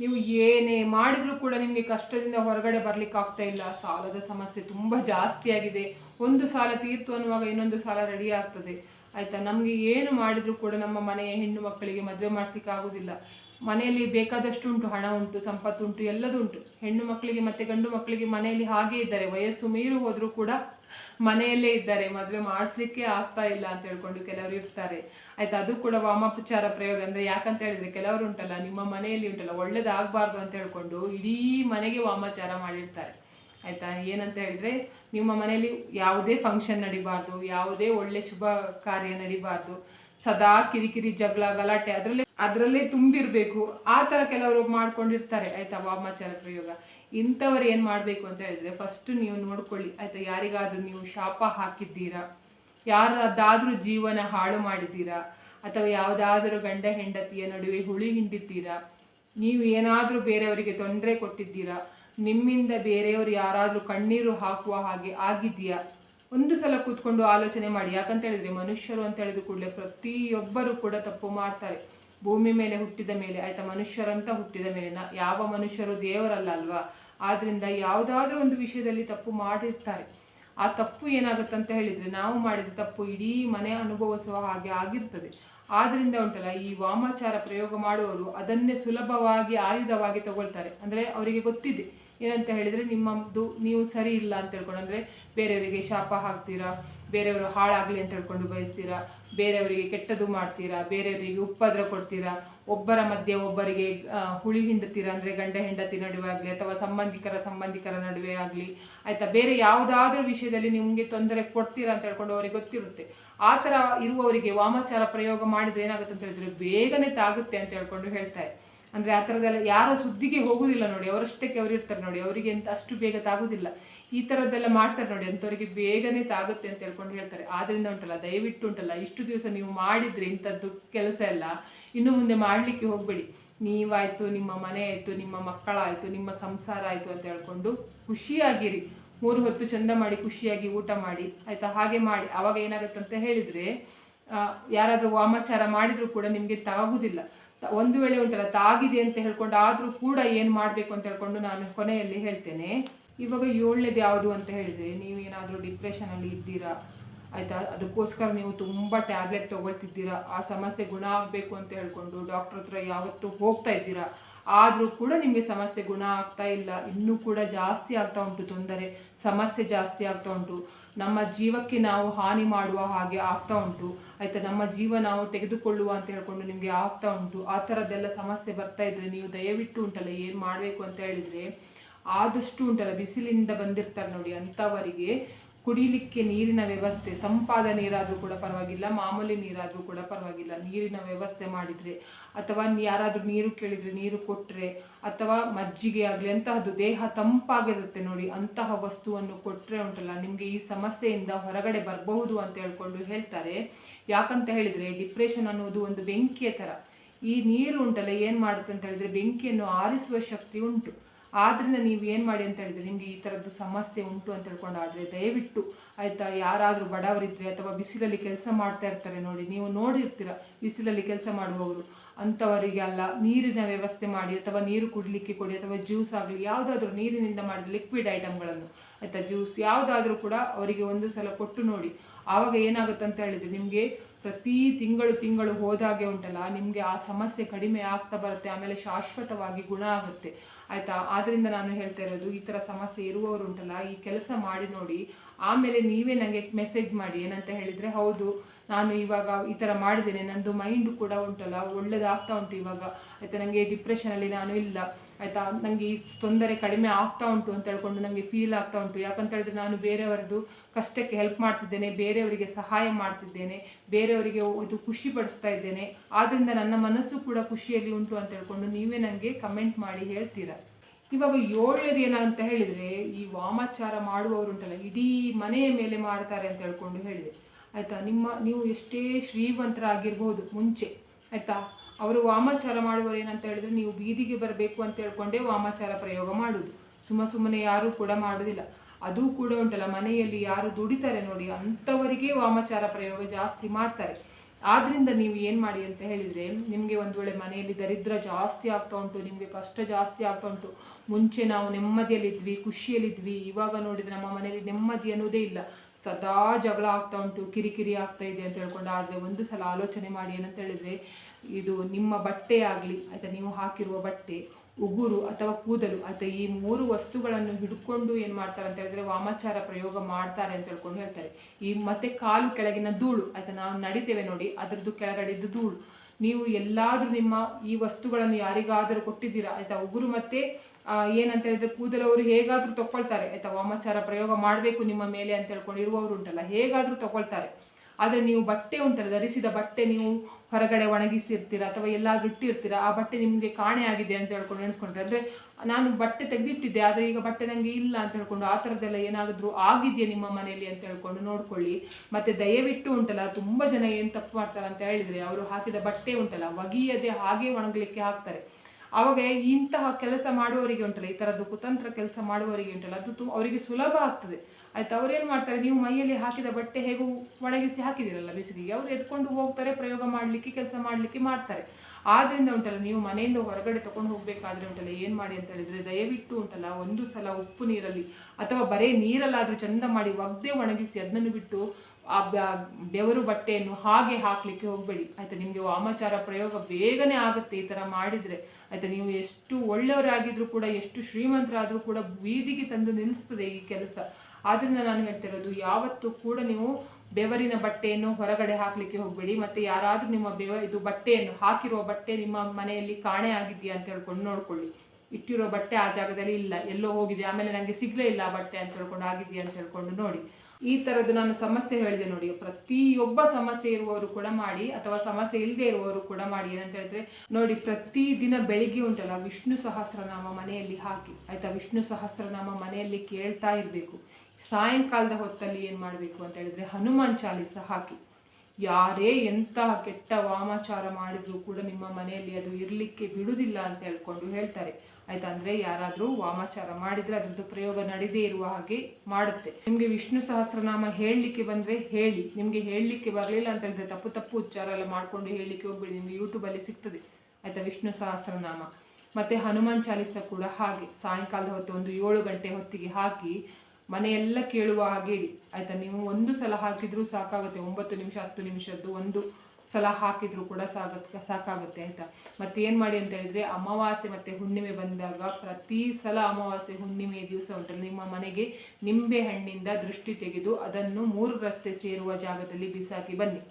ನೀವು ಏನೇ ಮಾಡಿದ್ರೂ ಕೂಡ ನಿಮಗೆ ಕಷ್ಟದಿಂದ ಹೊರಗಡೆ ಬರ್ಲಿಕ್ಕೆ ಆಗ್ತಾ ಇಲ್ಲ. ಸಾಲದ ಸಮಸ್ಯೆ ತುಂಬ ಜಾಸ್ತಿ ಆಗಿದೆ. ಒಂದು ಸಾಲ ತೀರ್ತು ಅನ್ನುವಾಗ ಇನ್ನೊಂದು ಸಾಲ ರೆಡಿ ಆಗ್ತದೆ. ಆಯ್ತಾ? ನಮಗೆ ಏನು ಮಾಡಿದ್ರೂ ಕೂಡ ನಮ್ಮ ಮನೆಯ ಹೆಣ್ಣು ಮಕ್ಕಳಿಗೆ ಮದುವೆ ಮಾಡಿಸ್ಲಿಕ್ಕೆ ಆಗುದಿಲ್ಲ. ಮನೆಯಲ್ಲಿ ಬೇಕಾದಷ್ಟು ಉಂಟು, ಹಣ ಉಂಟು, ಸಂಪತ್ತು ಉಂಟು, ಎಲ್ಲದೂ ಉಂಟು. ಹೆಣ್ಣು ಮಕ್ಕಳಿಗೆ ಮತ್ತೆ ಗಂಡು ಮಕ್ಕಳಿಗೆ ಮನೆಯಲ್ಲಿ ಹಾಗೆ ಇದ್ದಾರೆ. ವಯಸ್ಸು ಮೀರು ಹೋದರೂ ಕೂಡ ಮನೆಯಲ್ಲೇ ಇದ್ದಾರೆ. ಮದುವೆ ಮಾಡಿಸ್ಲಿಕ್ಕೆ ಆಗ್ತಾ ಇಲ್ಲ ಅಂತ ಹೇಳ್ಕೊಂಡು ಕೆಲವರು ಇರ್ತಾರೆ. ಆಯ್ತಾ, ಅದು ಕೂಡ ವಾಮೋಪಚಾರ ಪ್ರಯೋಗ ಅಂದ್ರೆ ಯಾಕಂತ ಹೇಳಿದ್ರೆ ಕೆಲವರು ಉಂಟಲ್ಲ, ನಿಮ್ಮ ಮನೆಯಲ್ಲಿ ಉಂಟಲ್ಲ, ಒಳ್ಳೇದಾಗಬಾರ್ದು ಅಂತ ಹೇಳ್ಕೊಂಡು ಇಡೀ ಮನೆಗೆ ವಾಮಾಚಾರ ಮಾಡಿರ್ತಾರೆ. ಆಯ್ತಾ, ಏನಂತ ಹೇಳಿದ್ರೆ ನಿಮ್ಮ ಮನೆಯಲ್ಲಿ ಯಾವುದೇ ಫಂಕ್ಷನ್ ನಡಿಬಾರ್ದು, ಯಾವುದೇ ಒಳ್ಳೆ ಶುಭ ಕಾರ್ಯ ನಡಿಬಾರ್ದು. ಸದಾ ಕಿರಿಕಿರಿ, ಜಗಳ, ಗಲಾಟೆ, ಅದರಲ್ಲೇ ಅದರಲ್ಲೇ ತುಂಬಿರಬೇಕು. ಆ ಥರ ಕೆಲವರು ಮಾಡ್ಕೊಂಡಿರ್ತಾರೆ. ಆಯ್ತಾ, ವಾಮಾಚಾರ ಪ್ರಯೋಗ. ಇಂಥವ್ರು ಏನು ಮಾಡಬೇಕು ಅಂತ ಹೇಳಿದ್ರೆ ಫಸ್ಟ್ ನೀವು ನೋಡ್ಕೊಳ್ಳಿ. ಆಯ್ತಾ, ಯಾರಿಗಾದ್ರೂ ನೀವು ಶಾಪ ಹಾಕಿದ್ದೀರಾ? ಯಾರದಾದರೂ ಜೀವನ ಹಾಳು ಮಾಡಿದ್ದೀರಾ? ಅಥವಾ ಯಾವುದಾದರೂ ಗಂಡ, ಹೆಂಡತಿಯ ನಡುವೆ ಹುಳಿ ಹಿಂಡಿದ್ದೀರಾ? ನೀವು ಏನಾದರೂ ಬೇರೆಯವರಿಗೆ ತೊಂದರೆ ಕೊಟ್ಟಿದ್ದೀರಾ? ನಿಮ್ಮಿಂದ ಬೇರೆಯವರು ಯಾರಾದರೂ ಕಣ್ಣೀರು ಹಾಕುವ ಹಾಗೆ ಆಗಿದೆಯಾ ಒಂದು ಸಲ ಕೂತ್ಕೊಂಡು ಆಲೋಚನೆ ಮಾಡಿ. ಯಾಕಂತ ಹೇಳಿದ್ರೆ, ಮನುಷ್ಯರು ಅಂತ ಹೇಳಿದ ಕೂಡಲೇ ಪ್ರತಿಯೊಬ್ಬರು ಕೂಡ ತಪ್ಪು ಮಾಡ್ತಾರೆ. ಭೂಮಿ ಮೇಲೆ ಹುಟ್ಟಿದ ಮೇಲೆ, ಆಯ್ತಾ, ಮನುಷ್ಯರಂತ ಹುಟ್ಟಿದ ಮೇಲೆ ಯಾವ ಮನುಷ್ಯರು ದೇವರಲ್ಲ ಅಲ್ವಾ ಆದ್ದರಿಂದ ಯಾವುದಾದ್ರೂ ಒಂದು ವಿಷಯದಲ್ಲಿ ತಪ್ಪು ಮಾಡಿರ್ತಾರೆ. ಆ ತಪ್ಪು ಏನಾಗುತ್ತಂತ ಹೇಳಿದ್ರೆ ನಾವು ಮಾಡಿದ ತಪ್ಪು ಇಡೀ ಮನೆ ಅನುಭವಿಸುವ ಹಾಗೆ ಆಗಿರ್ತದೆ. ಆದ್ದರಿಂದ ಉಂಟಲ್ಲ, ಈ ವಾಮಾಚಾರ ಪ್ರಯೋಗ ಮಾಡುವವರು ಅದನ್ನೇ ಸುಲಭವಾಗಿ, ಆಯುಧವಾಗಿ ತಗೊಳ್ತಾರೆ. ಅಂದ್ರೆ ಅವರಿಗೆ ಗೊತ್ತಿದೆ. ಏನಂತ ಹೇಳಿದ್ರೆ ನಿಮ್ಮದು, ನೀವು ಸರಿ ಇಲ್ಲ ಅಂತ ಹೇಳ್ಕೊಂಡು, ಅಂದ್ರೆ ಬೇರೆಯವರಿಗೆ ಶಾಪ ಹಾಕ್ತೀರಾ, ಬೇರೆಯವರು ಹಾಳಾಗ್ಲಿ ಅಂತ ಹೇಳ್ಕೊಂಡು ಬಯಸ್ತೀರಾ ಬೇರೆಯವರಿಗೆ ಕೆಟ್ಟದು ಮಾಡ್ತೀರಾ, ಬೇರೆಯವರಿಗೆ ಉಪದ್ರ ಕೊಡ್ತೀರಾ, ಒಬ್ಬರ ಮಧ್ಯೆ ಒಬ್ಬರಿಗೆ ಹುಳಿ ಹಿಂಡುತ್ತೀರಾ, ಅಂದ್ರೆ ಗಂಡ ಹೆಂಡತಿ ನಡುವೆ ಆಗಲಿ ಅಥವಾ ಸಂಬಂಧಿಕರ ಸಂಬಂಧಿಕರ ನಡುವೆ ಆಗಲಿ, ಆಯ್ತಾ? ಬೇರೆ ಯಾವುದಾದ್ರೂ ವಿಷಯದಲ್ಲಿ ನಿಮಗೆ ತೊಂದರೆ ಕೊಡ್ತೀರಾ ಅಂತ ಹೇಳ್ಕೊಂಡು ಅವರಿಗೆ ಗೊತ್ತಿರುತ್ತೆ. ಆ ಥರ ಇರುವವರಿಗೆ ವಾಮಾಚಾರ ಪ್ರಯೋಗ ಮಾಡಿದ್ರೆ ಏನಾಗುತ್ತೆ ಅಂತ ಹೇಳಿದ್ರೆ ಬೇಗನೆ ತಾಗುತ್ತೆ ಅಂತ ಹೇಳ್ಕೊಂಡು ಹೇಳ್ತಾರೆ ಅಂದ್ರೆ ಆ ಥರದೆಲ್ಲ ಯಾರ ಸುದ್ದಿಗೆ ಹೋಗುದಿಲ್ಲ ನೋಡಿ, ಅವರಷ್ಟಕ್ಕೆ ಅವರು ಇರ್ತಾರೆ ನೋಡಿ, ಅವರಿಗೆ ಅಂತ ಅಷ್ಟು ಬೇಗ ತಾಗುದಿಲ್ಲ. ಈ ಥರದ್ದೆಲ್ಲ ಮಾಡ್ತಾರೆ ನೋಡಿ, ಅಂಥವ್ರಿಗೆ ಬೇಗನೆ ತಾಗುತ್ತೆ ಅಂತ ಹೇಳ್ಕೊಂಡು ಹೇಳ್ತಾರೆ. ಆದ್ರಿಂದ ಉಂಟಲ್ಲ, ದಯವಿಟ್ಟು ಉಂಟಲ್ಲ, ಇಷ್ಟು ದಿವಸ ನೀವು ಮಾಡಿದ್ರೆ ಇಂಥದ್ದು ಕೆಲಸ ಎಲ್ಲ ಇನ್ನು ಮುಂದೆ ಮಾಡಲಿಕ್ಕೆ ಹೋಗಬೇಡಿ. ನೀವಾಯ್ತು, ನಿಮ್ಮ ಮನೆ ಆಯಿತು, ನಿಮ್ಮ ಮಕ್ಕಳಾಯಿತು, ನಿಮ್ಮ ಸಂಸಾರ ಆಯಿತು ಅಂತ ಹೇಳ್ಕೊಂಡು ಖುಷಿಯಾಗಿರಿ. ಮೂರು ಹೊತ್ತು ಚಂದ ಮಾಡಿ, ಖುಷಿಯಾಗಿ ಊಟ ಮಾಡಿ, ಆಯ್ತಾ? ಹಾಗೆ ಮಾಡಿ. ಅವಾಗ ಏನಾಗುತ್ತೆ ಅಂತ ಹೇಳಿದ್ರೆ ಯಾರಾದ್ರೂ ವಾಮಾಚಾರ ಮಾಡಿದರೂ ಕೂಡ ನಿಮಗೆ ತಾಗುವುದಿಲ್ಲ ಒಂದು ವೇಳೆ ಉಂಟಲ್ಲ, ತಾಗಿದೆ ಅಂತ ಹೇಳ್ಕೊಂಡು ಆದ್ರೂ ಕೂಡ ಏನು ಮಾಡಬೇಕು ಅಂತ ಹೇಳ್ಕೊಂಡು ನಾನು ಕೊನೆಯಲ್ಲಿ ಹೇಳ್ತೇನೆ. ಇವಾಗ ಏಳನೇದು ಯಾವುದು ಅಂತ ಹೇಳಿದರೆ, ನೀವು ಏನಾದರೂ ಡಿಪ್ರೆಷನಲ್ಲಿ ಇದ್ದೀರಾ, ಆಯಿತಾ? ಅದಕ್ಕೋಸ್ಕರ ನೀವು ತುಂಬ ಟ್ಯಾಬ್ಲೆಟ್ ತೊಗೊಳ್ತಿದ್ದೀರಾ, ಆ ಸಮಸ್ಯೆ ಗುಣ ಆಗಬೇಕು ಅಂತ ಹೇಳ್ಕೊಂಡು ಡಾಕ್ಟ್ರ್ ಹತ್ರ ಯಾವತ್ತೂ ಹೋಗ್ತಾ ಇದ್ದೀರಾ? ಆದರೂ ಕೂಡ ನಿಮಗೆ ಸಮಸ್ಯೆ ಗುಣ ಆಗ್ತಾ ಇಲ್ಲ. ಇನ್ನೂ ಕೂಡ ಜಾಸ್ತಿ ಆಗ್ತಾ ಉಂಟು ತೊಂದರೆ. ಸಮಸ್ಯೆ ಜಾಸ್ತಿ ಆಗ್ತಾ ಉಂಟು. ನಮ್ಮ ಜೀವಕ್ಕೆ ನಾವು ಹಾನಿ ಮಾಡುವ ಹಾಗೆ ಆಗ್ತಾ ಉಂಟು. ಆಯಿತಾ? ನಮ್ಮ ಜೀವ ನಾವು ತೆಗೆದುಕೊಳ್ಳುವ ಅಂತ ಹೇಳ್ಕೊಂಡು ನಿಮಗೆ ಆಗ್ತಾ ಉಂಟು. ಆ ಥರದ್ದೆಲ್ಲ ಸಮಸ್ಯೆ ಬರ್ತಾ ಇದ್ದರೆ ನೀವು ದಯವಿಟ್ಟು ಉಂಟಲ್ಲ, ಏನು ಮಾಡಬೇಕು ಅಂತ ಹೇಳಿದ್ರೆ ಆದಷ್ಟು ಉಂಟಲ್ಲ ಬಿಸಿಲಿಂದ ಬಂದಿರ್ತಾರೆ ನೋಡಿ ಅಂಥವರಿಗೆ ಕುಡಿಲಿಕ್ಕೆ ನೀರಿನ ವ್ಯವಸ್ಥೆ, ತಂಪಾದ ನೀರಾದರೂ ಕೂಡ ಪರವಾಗಿಲ್ಲ, ಮಾಮೂಲಿ ನೀರಾದರೂ ಕೂಡ ಪರವಾಗಿಲ್ಲ. ನೀರಿನ ವ್ಯವಸ್ಥೆ ಮಾಡಿದರೆ ಅಥವಾ ಯಾರಾದರೂ ನೀರು ಕೇಳಿದರೆ ನೀರು ಕೊಟ್ಟರೆ ಅಥವಾ ಮಜ್ಜಿಗೆ ಆಗಲಿ, ಅಂತಹದ್ದು ದೇಹ ತಂಪಾಗಿರುತ್ತೆ ನೋಡಿ, ಅಂತಹ ವಸ್ತುವನ್ನು ಕೊಟ್ಟರೆ ಉಂಟಲ್ಲ, ನಿಮಗೆ ಈ ಸಮಸ್ಯೆಯಿಂದ ಹೊರಗಡೆ ಬರಬಹುದು ಅಂತ ಹೇಳ್ಕೊಂಡು ಹೇಳ್ತಾರೆ. ಯಾಕಂತ ಹೇಳಿದರೆ ಡಿಪ್ರೆಷನ್ ಅನ್ನೋದು ಒಂದು ಬೆಂಕಿಯ ಥರ. ಈ ನೀರು ಉಂಟಲ್ಲ, ಏನು ಮಾಡುತ್ತೆ ಅಂತ ಹೇಳಿದರೆ, ಬೆಂಕಿಯನ್ನು ಆರಿಸುವ ಶಕ್ತಿ ಉಂಟು. ಆದ್ರಿಂದ ನೀವು ಏನು ಮಾಡಿ ಅಂತ ಹೇಳಿದ್ರೆ, ನಿಮಗೆ ಈ ಥರದ್ದು ಸಮಸ್ಯೆ ಉಂಟು ಅಂತ ಹೇಳ್ಕೊಂಡು ಆದರೆ ದಯವಿಟ್ಟು ಆಯಿತಾ, ಯಾರಾದರೂ ಬಡವರಿದ್ರೆ ಅಥವಾ ಬಿಸಿಲಲ್ಲಿ ಕೆಲಸ ಮಾಡ್ತಾ ಇರ್ತಾರೆ ನೋಡಿ, ನೀವು ನೋಡಿರ್ತೀರ ಬಿಸಿಲಲ್ಲಿ ಕೆಲಸ ಮಾಡುವವರು. ಅಂಥವರಿಗೆ ಅಲ್ಲ, ನೀರಿನ ವ್ಯವಸ್ಥೆ ಮಾಡಿ ಅಥವಾ ನೀರು ಕುಡಿಲಿಕ್ಕೆ ಕೊಡಿ ಅಥವಾ ಜ್ಯೂಸ್ ಆಗಲಿ, ಯಾವುದಾದ್ರೂ ನೀರಿನಿಂದ ಮಾಡಿದ ಲಿಕ್ವಿಡ್ ಐಟಮ್ಗಳನ್ನು ಆಯ್ತಾ, ಜ್ಯೂಸ್ ಯಾವುದಾದ್ರೂ ಕೂಡ ಅವರಿಗೆ ಒಂದು ಸಲ ಕೊಟ್ಟು ನೋಡಿ. ಆವಾಗ ಏನಾಗುತ್ತೆ ಅಂತ ಹೇಳಿದ್ರೆ, ನಿಮಗೆ ಪ್ರತಿ ತಿಂಗಳು ತಿಂಗಳು ಹೋದಾಗೆ ಉಂಟಲ್ಲ, ನಿಮಗೆ ಆ ಸಮಸ್ಯೆ ಕಡಿಮೆ ಆಗ್ತಾ ಬರುತ್ತೆ, ಆಮೇಲೆ ಶಾಶ್ವತವಾಗಿ ಗುಣ ಆಗುತ್ತೆ. ಆಯಿತಾ ಆದ್ದರಿಂದ ನಾನು ಹೇಳ್ತಾ ಇರೋದು, ಈ ಥರ ಸಮಸ್ಯೆ ಇರುವವರು ಉಂಟಲ್ಲ, ಈ ಕೆಲಸ ಮಾಡಿ ನೋಡಿ. ಆಮೇಲೆ ನೀವೇ ನನಗೆ ಮೆಸೇಜ್ ಮಾಡಿ, ಏನಂತ ಹೇಳಿದರೆ, ಹೌದು, ನಾನು ಇವಾಗ ಈ ಥರ ಮಾಡಿದ್ದೇನೆ, ನಂದು ಮೈಂಡು ಕೂಡ ಉಂಟಲ್ಲ, ಒಳ್ಳೇದಾಗ್ತಾ ಉಂಟು ಇವಾಗ. ಆಯಿತಾ ನನಗೆ ಡಿಪ್ರೆಷನಲ್ಲಿ ನಾನು ಇಲ್ಲ. ಆಯ್ತಾ? ನನಗೆ ಈ ತೊಂದರೆ ಕಡಿಮೆ ಆಗ್ತಾ ಉಂಟು ಅಂತ ಹೇಳ್ಕೊಂಡು ನನಗೆ ಫೀಲ್ ಆಗ್ತಾ ಉಂಟು. ಯಾಕಂತ ಹೇಳಿದ್ರೆ ನಾನು ಬೇರೆಯವರದ್ದು ಕಷ್ಟಕ್ಕೆ ಹೆಲ್ಪ್ ಮಾಡ್ತಿದ್ದೇನೆ, ಬೇರೆಯವರಿಗೆ ಸಹಾಯ ಮಾಡ್ತಿದ್ದೇನೆ, ಬೇರೆಯವರಿಗೆ ಇದು ಖುಷಿ ಪಡಿಸ್ತಾ ಇದ್ದೇನೆ. ಆದ್ದರಿಂದ ನನ್ನ ಮನಸ್ಸು ಕೂಡ ಖುಷಿಯಲ್ಲಿ ಉಂಟು ಅಂತ ಹೇಳ್ಕೊಂಡು ನೀವೇ ನನಗೆ ಕಮೆಂಟ್ ಮಾಡಿ ಹೇಳ್ತೀರಾ? ಇವಾಗ ಏಳನೇದು ಏನಂತ ಹೇಳಿದ್ರೆ, ಈ ವಾಮಾಚಾರ ಮಾಡುವವರು ಉಂಟಲ್ಲ, ಇಡೀ ಮನೆಯ ಮೇಲೆ ಮಾಡ್ತಾರೆ ಅಂತ ಹೇಳ್ಕೊಂಡು ಹೇಳಿದೆ. ಆಯಿತಾ? ನಿಮ್ಮ, ನೀವು ಎಷ್ಟೇ ಶ್ರೀಮಂತರಾಗಿರ್ಬೋದು ಮುಂಚೆ, ಆಯ್ತಾ? ಅವರು ವಾಮಾಚಾರ ಮಾಡುವರು ಏನಂತ ಹೇಳಿದ್ರೆ ನೀವು ಬೀದಿಗೆ ಬರಬೇಕು ಅಂತ ಹೇಳ್ಕೊಂಡೇ ವಾಮಾಚಾರ ಪ್ರಯೋಗ ಮಾಡುದು. ಸುಮ್ಮ ಸುಮ್ಮನೆ ಯಾರೂ ಕೂಡ ಮಾಡುದಿಲ್ಲ. ಅದು ಕೂಡ ಉಂಟಲ್ಲ, ಮನೆಯಲ್ಲಿ ಯಾರು ದುಡಿತಾರೆ ನೋಡಿ, ಅಂಥವರಿಗೆ ವಾಮಾಚಾರ ಪ್ರಯೋಗ ಜಾಸ್ತಿ ಮಾಡ್ತಾರೆ. ಆದ್ರಿಂದ ನೀವು ಏನು ಮಾಡಿ ಅಂತ ಹೇಳಿದ್ರೆ, ನಿಮಗೆ ಒಂದು ವೇಳೆ ಮನೆಯಲ್ಲಿ ದರಿದ್ರ ಜಾಸ್ತಿ ಆಗ್ತಾ ಉಂಟು, ನಿಮಗೆ ಕಷ್ಟ ಜಾಸ್ತಿ ಆಗ್ತಾ ಉಂಟು, ಮುಂಚೆ ನಾವು ನೆಮ್ಮದಿಯಲ್ಲಿದ್ವಿ, ಖುಷಿಯಲ್ಲಿದ್ವಿ, ಇವಾಗ ನೋಡಿದ್ರೆ ನಮ್ಮ ಮನೆಯಲ್ಲಿ ನೆಮ್ಮದಿ ಅನ್ನೋದೇ ಇಲ್ಲ. ಸದಾ ಜಗಳ ಆಗ್ತಾ ಉಂಟು, ಕಿರಿಕಿರಿ ಆಗ್ತಾ ಇದೆ ಅಂತ ಹೇಳ್ಕೊಂಡು ಆದರೆ ಒಂದು ಸಲ ಆಲೋಚನೆ ಮಾಡಿ ಏನಂತ ಹೇಳಿದ್ರೆ ಇದು ನಿಮ್ಮ ಬಟ್ಟೆ ಆಗಲಿ ಅಥವಾ ನೀವು ಹಾಕಿರುವ ಬಟ್ಟೆ, ಉಗುರು ಅಥವಾ ಕೂದಲು ಅಥವಾ ಈ ಮೂರು ವಸ್ತುಗಳನ್ನು ಹಿಡ್ಕೊಂಡು ಏನು ಮಾಡ್ತಾರೆ ಅಂತ ಹೇಳಿದ್ರೆ ವಾಮಾಚಾರ ಪ್ರಯೋಗ ಮಾಡ್ತಾರೆ ಅಂತ ಹೇಳ್ಕೊಂಡು ಹೇಳ್ತಾರೆ. ಈ ಮತ್ತೆ ಕಾಲು ಕೆಳಗಿನ ಧೂಳು, ಆಯಿತಾ ನಾವು ನಡಿತೇವೆ ನೋಡಿ, ಅದರದ್ದು ಕೆಳಗಡೆದ್ದು ಧೂಳು. ನೀವು ಎಲ್ಲಾದರೂ ನಿಮ್ಮ ಈ ವಸ್ತುಗಳನ್ನು ಯಾರಿಗಾದರೂ ಕೊಟ್ಟಿದ್ದೀರಾ, ಆಯ್ತಾ ಉಗುರು ಮತ್ತೆ ಏನಂತ ಹೇಳಿದ್ರೆ ಕೂದಲು ಅವರು ಹೇಗಾದ್ರೂ ತಗೊಳ್ತಾರೆ, ಆಯ್ತಾ? ವಾಮಾಚಾರ ಪ್ರಯೋಗ ಮಾಡಬೇಕು ನಿಮ್ಮ ಮೇಲೆ ಅಂತ ಹೇಳ್ಕೊಂಡು ಇರುವವರು ಉಂಟಲ್ಲ, ಹೇಗಾದರೂ ತಗೊಳ್ತಾರೆ. ಆದರೆ ನೀವು ಬಟ್ಟೆ ಉಂಟಲ್ಲ, ಧರಿಸಿದ ಬಟ್ಟೆ ನೀವು ಹೊರಗಡೆ ಒಣಗಿಸಿರ್ತೀರ ಅಥವಾ ಎಲ್ಲಾದರೂ ಇಟ್ಟಿರ್ತೀರ, ಆ ಬಟ್ಟೆ ನಿಮಗೆ ಕಾಣೆ ಆಗಿದೆ ಅಂತ ಹೇಳ್ಕೊಂಡು ಎಣಿಸ್ಕೊಂಡ್ರೆ, ಅಂದರೆ ನಾನು ಬಟ್ಟೆ ತೆಗೆದಿಟ್ಟಿದ್ದೆ, ಆದರೆ ಈಗ ಬಟ್ಟೆ ನನಗೆ ಇಲ್ಲ ಅಂತ ಹೇಳ್ಕೊಂಡು ಆ ಥರದ್ದೆಲ್ಲ ಏನಾದರೂ ಆಗಿದೆಯಾ ನಿಮ್ಮ ಮನೆಯಲ್ಲಿ ಅಂತ ಹೇಳ್ಕೊಂಡು ನೋಡ್ಕೊಳ್ಳಿ. ಮತ್ತೆ ದಯವಿಟ್ಟು ಉಂಟಲ್ಲ, ತುಂಬ ಜನ ಏನು ತಪ್ಪು ಮಾಡ್ತಾರೆ ಅಂತ ಹೇಳಿದರೆ, ಅವರು ಹಾಕಿದ ಬಟ್ಟೆ ಉಂಟಲ್ಲ, ಒಗಿಯದೆ ಹಾಗೆ ಒಣಗಲಿಕ್ಕೆ ಹಾಕ್ತಾರೆ. ಅವಾಗ ಇಂತಹ ಕೆಲಸ ಮಾಡುವವರಿಗೆ ಉಂಟಲ್ಲ, ಈ ಥರದ್ದು ಕುತಂತ್ರ ಕೆಲಸ ಮಾಡುವವರಿಗೆ ಉಂಟಲ್ಲ, ಅದು ತುಂಬ ಅವರಿಗೆ ಸುಲಭ ಆಗ್ತದೆ. ಆಯ್ತು ಅವ್ರೇನು ಮಾಡ್ತಾರೆ, ನೀವು ಮೈಯಲ್ಲಿ ಹಾಕಿದ ಬಟ್ಟೆ ಹೇಗೂ ಒಣಗಿಸಿ ಹಾಕಿದಿರಲ್ಲ ಬಿಸಿಲಿಗೆ, ಅವರು ಎತ್ಕೊಂಡು ಹೋಗ್ತಾರೆ, ಪ್ರಯೋಗ ಮಾಡಲಿಕ್ಕೆ, ಕೆಲಸ ಮಾಡಲಿಕ್ಕೆ ಮಾಡ್ತಾರೆ. ಆದ್ರಿಂದ ಉಂಟಲ್ಲ, ನೀವು ಮನೆಯಿಂದ ಹೊರಗಡೆ ತಗೊಂಡು ಹೋಗಬೇಕಾದ್ರೆ ಉಂಟಲ್ಲ, ಏನು ಮಾಡಿ ಅಂತ ಹೇಳಿದ್ರೆ, ದಯವಿಟ್ಟು ಉಂಟಲ್ಲ, ಒಂದು ಸಲ ಉಪ್ಪು ನೀರಲ್ಲಿ, ಅಥವಾ ಬರೇ ನೀರಲ್ಲಾದರೂ ಚಂದ ಮಾಡಿ ಒಗ್ದೇ ಒಣಗಿಸಿ, ಅದನ್ನು ಬಿಟ್ಟು ಆ ಬೆವರು ಬಟ್ಟೆಯನ್ನು ಹಾಗೆ ಹಾಕಲಿಕ್ಕೆ ಹೋಗಬೇಡಿ. ಆಯಿತಾ, ನಿಮಗೆ ವಾಮಾಚಾರ ಪ್ರಯೋಗ ಬೇಗನೆ ಆಗುತ್ತೆ ಈ ಥರ ಮಾಡಿದರೆ. ಆಯಿತಾ, ನೀವು ಎಷ್ಟು ಒಳ್ಳೆಯವರಾಗಿದ್ರು ಕೂಡ, ಎಷ್ಟು ಶ್ರೀಮಂತರಾದರೂ ಕೂಡ ಬೀದಿಗೆ ತಂದು ನಿಲ್ಲಿಸ್ತದೆ ಈ ಕೆಲಸ. ಆದ್ರಿಂದ ನಾನು ಹೇಳ್ತಿರೋದು, ಯಾವತ್ತೂ ಕೂಡ ನೀವು ಬೆವರಿನ ಬಟ್ಟೆಯನ್ನು ಹೊರಗಡೆ ಹಾಕಲಿಕ್ಕೆ ಹೋಗಬೇಡಿ. ಮತ್ತೆ ಯಾರಾದರೂ ನಿಮ್ಮ ಬೆವ, ಇದು ಬಟ್ಟೆಯನ್ನು ಹಾಕಿರುವ ಬಟ್ಟೆ ನಿಮ್ಮ ಮನೆಯಲ್ಲಿ ಕಾಣೆ ಆಗಿದೆಯಾ ಅಂತ ಹೇಳ್ಕೊಂಡು ನೋಡ್ಕೊಳ್ಳಿ. ಇಟ್ಟಿರೋ ಬಟ್ಟೆ ಆ ಜಾಗದಲ್ಲಿ ಇಲ್ಲ, ಎಲ್ಲೋ ಹೋಗಿದೆ. ಆಮೇಲೆ ನನಗೆ ಸಿಗ್ಲೇ ಇಲ್ಲ ಬಟ್ಟೆ ಅಂತ ಹೇಳ್ಕೊಂಡು ಆಗಿದೆಯಾ ಅಂತ ಹೇಳ್ಕೊಂಡು ನೋಡಿ. ಈ ಥರದ್ದು ನಾನು ಸಮಸ್ಯೆ ಹೇಳಿದೆ ನೋಡಿ. ಪ್ರತಿಯೊಬ್ಬ ಸಮಸ್ಯೆ ಇರುವವರು ಕೂಡ ಮಾಡಿ ಅಥವಾ ಸಮಸ್ಯೆ ಇಲ್ಲದೆ ಇರುವವರು ಕೂಡ ಮಾಡಿ. ಏನಂತ ಹೇಳಿದ್ರೆ, ನೋಡಿ, ಪ್ರತಿ ದಿನ ಬೆಳಿಗ್ಗೆ ಉಂಟಲ್ಲ, ವಿಷ್ಣು ಸಹಸ್ರನಾಮ ಮನೆಯಲ್ಲಿ ಹಾಕಿ. ಆಯ್ತಾ? ವಿಷ್ಣು ಸಹಸ್ರನಾಮ ಮನೆಯಲ್ಲಿ ಕೇಳ್ತಾ ಇರಬೇಕು. ಸಾಯಂಕಾಲದ ಹೊತ್ತಲ್ಲಿ ಏನು ಮಾಡಬೇಕು ಅಂತ ಹೇಳಿದ್ರೆ, ಹನುಮಾನ್ ಚಾಲೀಸ ಹಾಕಿ. ಯಾರೇ ಎಂತಹ ಕೆಟ್ಟ ವಾಮಾಚಾರ ಮಾಡಿದ್ರು ಕೂಡ ನಿಮ್ಮ ಮನೆಯಲ್ಲಿ ಅದು ಇರಲಿಕ್ಕೆ ಬಿಡುವುದಿಲ್ಲ ಅಂತ ಹೇಳ್ಕೊಂಡು ಹೇಳ್ತಾರೆ. ಆಯ್ತಾ ಅಂದರೆ ಯಾರಾದರೂ ವಾಮಾಚಾರ ಮಾಡಿದ್ರೆ ಅದರದ್ದು ಪ್ರಯೋಗ ನಡೆದೇ ಇರುವ ಹಾಗೆ ಮಾಡುತ್ತೆ. ನಿಮಗೆ ವಿಷ್ಣು ಸಹಸ್ರನಾಮ ಹೇಳಲಿಕ್ಕೆ ಬಂದ್ರೆ ಹೇಳಿ. ನಿಮಗೆ ಹೇಳಲಿಕ್ಕೆ ಬರಲಿಲ್ಲ ಅಂತ ಹೇಳಿದ್ರೆ ತಪ್ಪು ತಪ್ಪು ಉಚ್ಚಾರ ಎಲ್ಲ ಮಾಡ್ಕೊಂಡು ಹೇಳಲಿಕ್ಕೆ ಹೋಗ್ಬೇಡಿ. ನಿಮಗೆ ಯೂಟ್ಯೂಬಲ್ಲಿ ಸಿಗ್ತದೆ. ಆಯಿತಾ? ವಿಷ್ಣು ಸಹಸ್ರನಾಮ. ಮತ್ತೆ ಹನುಮಾನ್ ಚಾಲಿಸ ಕೂಡ ಹಾಗೆ. ಸಾಯಂಕಾಲದ ಹೊತ್ತು ಒಂದು ಏಳು ಗಂಟೆ ಹೊತ್ತಿಗೆ ಹಾಕಿ ಮನೆಯೆಲ್ಲ ಕೇಳುವ ಹಾಗೆ ಇಡಿ. ಆಯ್ತಾ? ನೀವು ಒಂದು ಸಲ ಹಾಕಿದರೂ ಸಾಕಾಗುತ್ತೆ. ಒಂಬತ್ತು ನಿಮಿಷ, ಹತ್ತು ನಿಮಿಷದ್ದು ಒಂದು ಸಲ ಹಾಕಿದ್ರು ಕೂಡ ಸಾಗತ್ತೆ ಸಾಕಾಗುತ್ತೆ ಅಂತ. ಮತ್ತೆ ಏನು ಮಾಡಿ ಅಂತ ಹೇಳಿದ್ರೆ ಅಮಾವಾಸ್ಯೆ ಮತ್ತೆ ಹುಣ್ಣಿಮೆ ಬಂದಾಗ ಪ್ರತಿ ಸಲ ಅಮಾವಾಸ್ಯೆ, ಹುಣ್ಣಿಮೆ ದಿವಸ ಉಂಟಲ್ಲ, ನಿಮ್ಮ ಮನೆಗೆ ನಿಂಬೆ ಹಣ್ಣಿಂದ ದೃಷ್ಟಿ ತೆಗೆದು ಅದನ್ನು ಮೂರು ರಸ್ತೆ ಸೇರುವ ಜಾಗದಲ್ಲಿ ಬಿಸಾಕಿ ಬನ್ನಿ.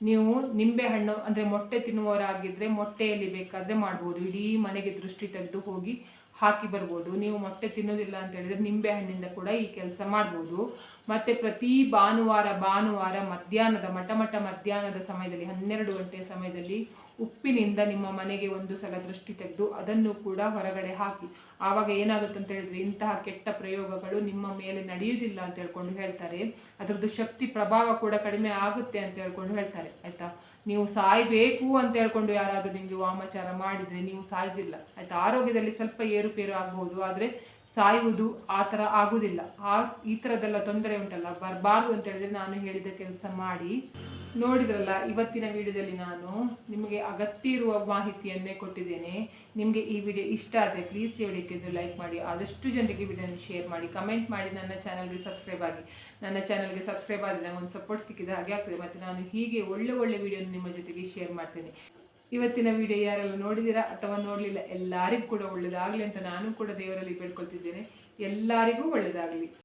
ನೀವು ನಿಂಬೆ ಹಣ್ಣು ಅಂದರೆ ಮೊಟ್ಟೆ ತಿನ್ನುವವರಾಗಿದ್ದರೆ ಮೊಟ್ಟೆಯಲ್ಲಿ ಬೇಕಾದರೆ ಮಾಡ್ಬೋದು. ಇಡೀ ಮನೆಗೆ ದೃಷ್ಟಿ ತೆಗೆದು ಹೋಗಿ ಹಾಕಿ ಬರ್ಬೋದು. ನೀವು ಮೊಟ್ಟೆ ತಿನ್ನೋದಿಲ್ಲ ಅಂತ ಹೇಳಿದ್ರೆ ನಿಂಬೆ ಹಣ್ಣಿಂದ ಕೂಡ ಈ ಕೆಲಸ ಮಾಡ್ಬೋದು. ಮತ್ತೆ ಪ್ರತಿ ಭಾನುವಾರ ಭಾನುವಾರ ಮಧ್ಯಾಹ್ನದ ಮಠ ಮಠ ಮಧ್ಯಾಹ್ನದ ಸಮಯದಲ್ಲಿ, ಹನ್ನೆರಡು ಗಂಟೆಯ ಸಮಯದಲ್ಲಿ ಉಪ್ಪಿನಿಂದ ನಿಮ್ಮ ಮನೆಗೆ ಒಂದು ಸಲ ದೃಷ್ಟಿ ತೆಗೆದು ಅದನ್ನು ಕೂಡ ಹೊರಗಡೆ ಹಾಕಿ. ಆವಾಗ ಏನಾಗುತ್ತೆ ಅಂತ ಹೇಳಿದ್ರೆ ಇಂತಹ ಕೆಟ್ಟ ಪ್ರಯೋಗಗಳು ನಿಮ್ಮ ಮೇಲೆ ನಡೆಯುವುದಿಲ್ಲ ಅಂತ ಹೇಳ್ಕೊಂಡು ಹೇಳ್ತಾರೆ. ಅದರದ್ದು ಶಕ್ತಿ, ಪ್ರಭಾವ ಕೂಡ ಕಡಿಮೆ ಆಗುತ್ತೆ ಅಂತ ಹೇಳ್ಕೊಂಡು ಹೇಳ್ತಾರೆ. ಆಯ್ತಾ? ನೀವು ಸಾಯ್ಬೇಕು ಅಂತ ಹೇಳ್ಕೊಂಡು ಯಾರಾದರೂ ನಿಮಗೆ ವಾಮಾಚಾರ ಮಾಡಿದರೆ ನೀವು ಸಾಯ್ದಿಲ್ಲ. ಆಯಿತಾ? ಆರೋಗ್ಯದಲ್ಲಿ ಸ್ವಲ್ಪ ಏರುಪೇರು ಆಗ್ಬೋದು. ಆದರೆ ಸಾಯುವುದು ಆ ಥರ ಆಗುವುದಿಲ್ಲ. ಆ, ಈ ಥರದ್ದೆಲ್ಲ ತೊಂದರೆ ಉಂಟಲ್ಲ? ಬರಬಾರ್ದು ಅಂತ ಹೇಳಿದ್ರೆ ನಾನು ಹೇಳಿದ ಕೆಲಸ ಮಾಡಿ. ನೋಡಿದ್ರಲ್ಲ, ಇವತ್ತಿನ ವಿಡಿಯೋದಲ್ಲಿ ನಾನು ನಿಮಗೆ ಅಗತ್ಯ ಇರುವ ಮಾಹಿತಿಯನ್ನೇ ಕೊಟ್ಟಿದ್ದೇನೆ. ನಿಮಗೆ ಈ ವಿಡಿಯೋ ಇಷ್ಟ ಆದರೆ ಪ್ಲೀಸ್ ಈ ಲೈಕ್ ಮಾಡಿ. ಆದಷ್ಟು ಜನರಿಗೆ ವಿಡಿಯೋನ ಶೇರ್ ಮಾಡಿ. ಕಮೆಂಟ್ ಮಾಡಿ. ನನ್ನ ಚಾನಲ್ಗೆ ಸಬ್ಸ್ಕ್ರೈಬ್ ಆಗಿ. ನನ್ನ ಚಾನಲ್ಗೆ ಸಬ್ಸ್ಕ್ರೈಬ್ ಆದರೆ ಒಂದು ಸಪೋರ್ಟ್ ಸಿಕ್ಕಿದ ಹಾಗೆ ಆಗ್ತದೆ. ಮತ್ತು ನಾನು ಹೀಗೆ ಒಳ್ಳೆ ಒಳ್ಳೆ ವಿಡಿಯೋನ ನಿಮ್ಮ ಜೊತೆಗೆ ಶೇರ್ ಮಾಡ್ತೇನೆ. ಇವತ್ತಿನ ವಿಡಿಯೋ ಯಾರೆಲ್ಲ ನೋಡಿದ್ದೀರಾ ಅಥವಾ ನೋಡಲಿಲ್ಲ, ಎಲ್ಲರಿಗೂ ಕೂಡ ಒಳ್ಳೆಯದಾಗಲಿ ಅಂತ ನಾನು ಕೂಡ ದೇವರಲ್ಲಿ ಬೇಡ್ಕೊಳ್ತಿದ್ದೇನೆ. ಎಲ್ಲರಿಗೂ ಒಳ್ಳೆಯದಾಗಲಿ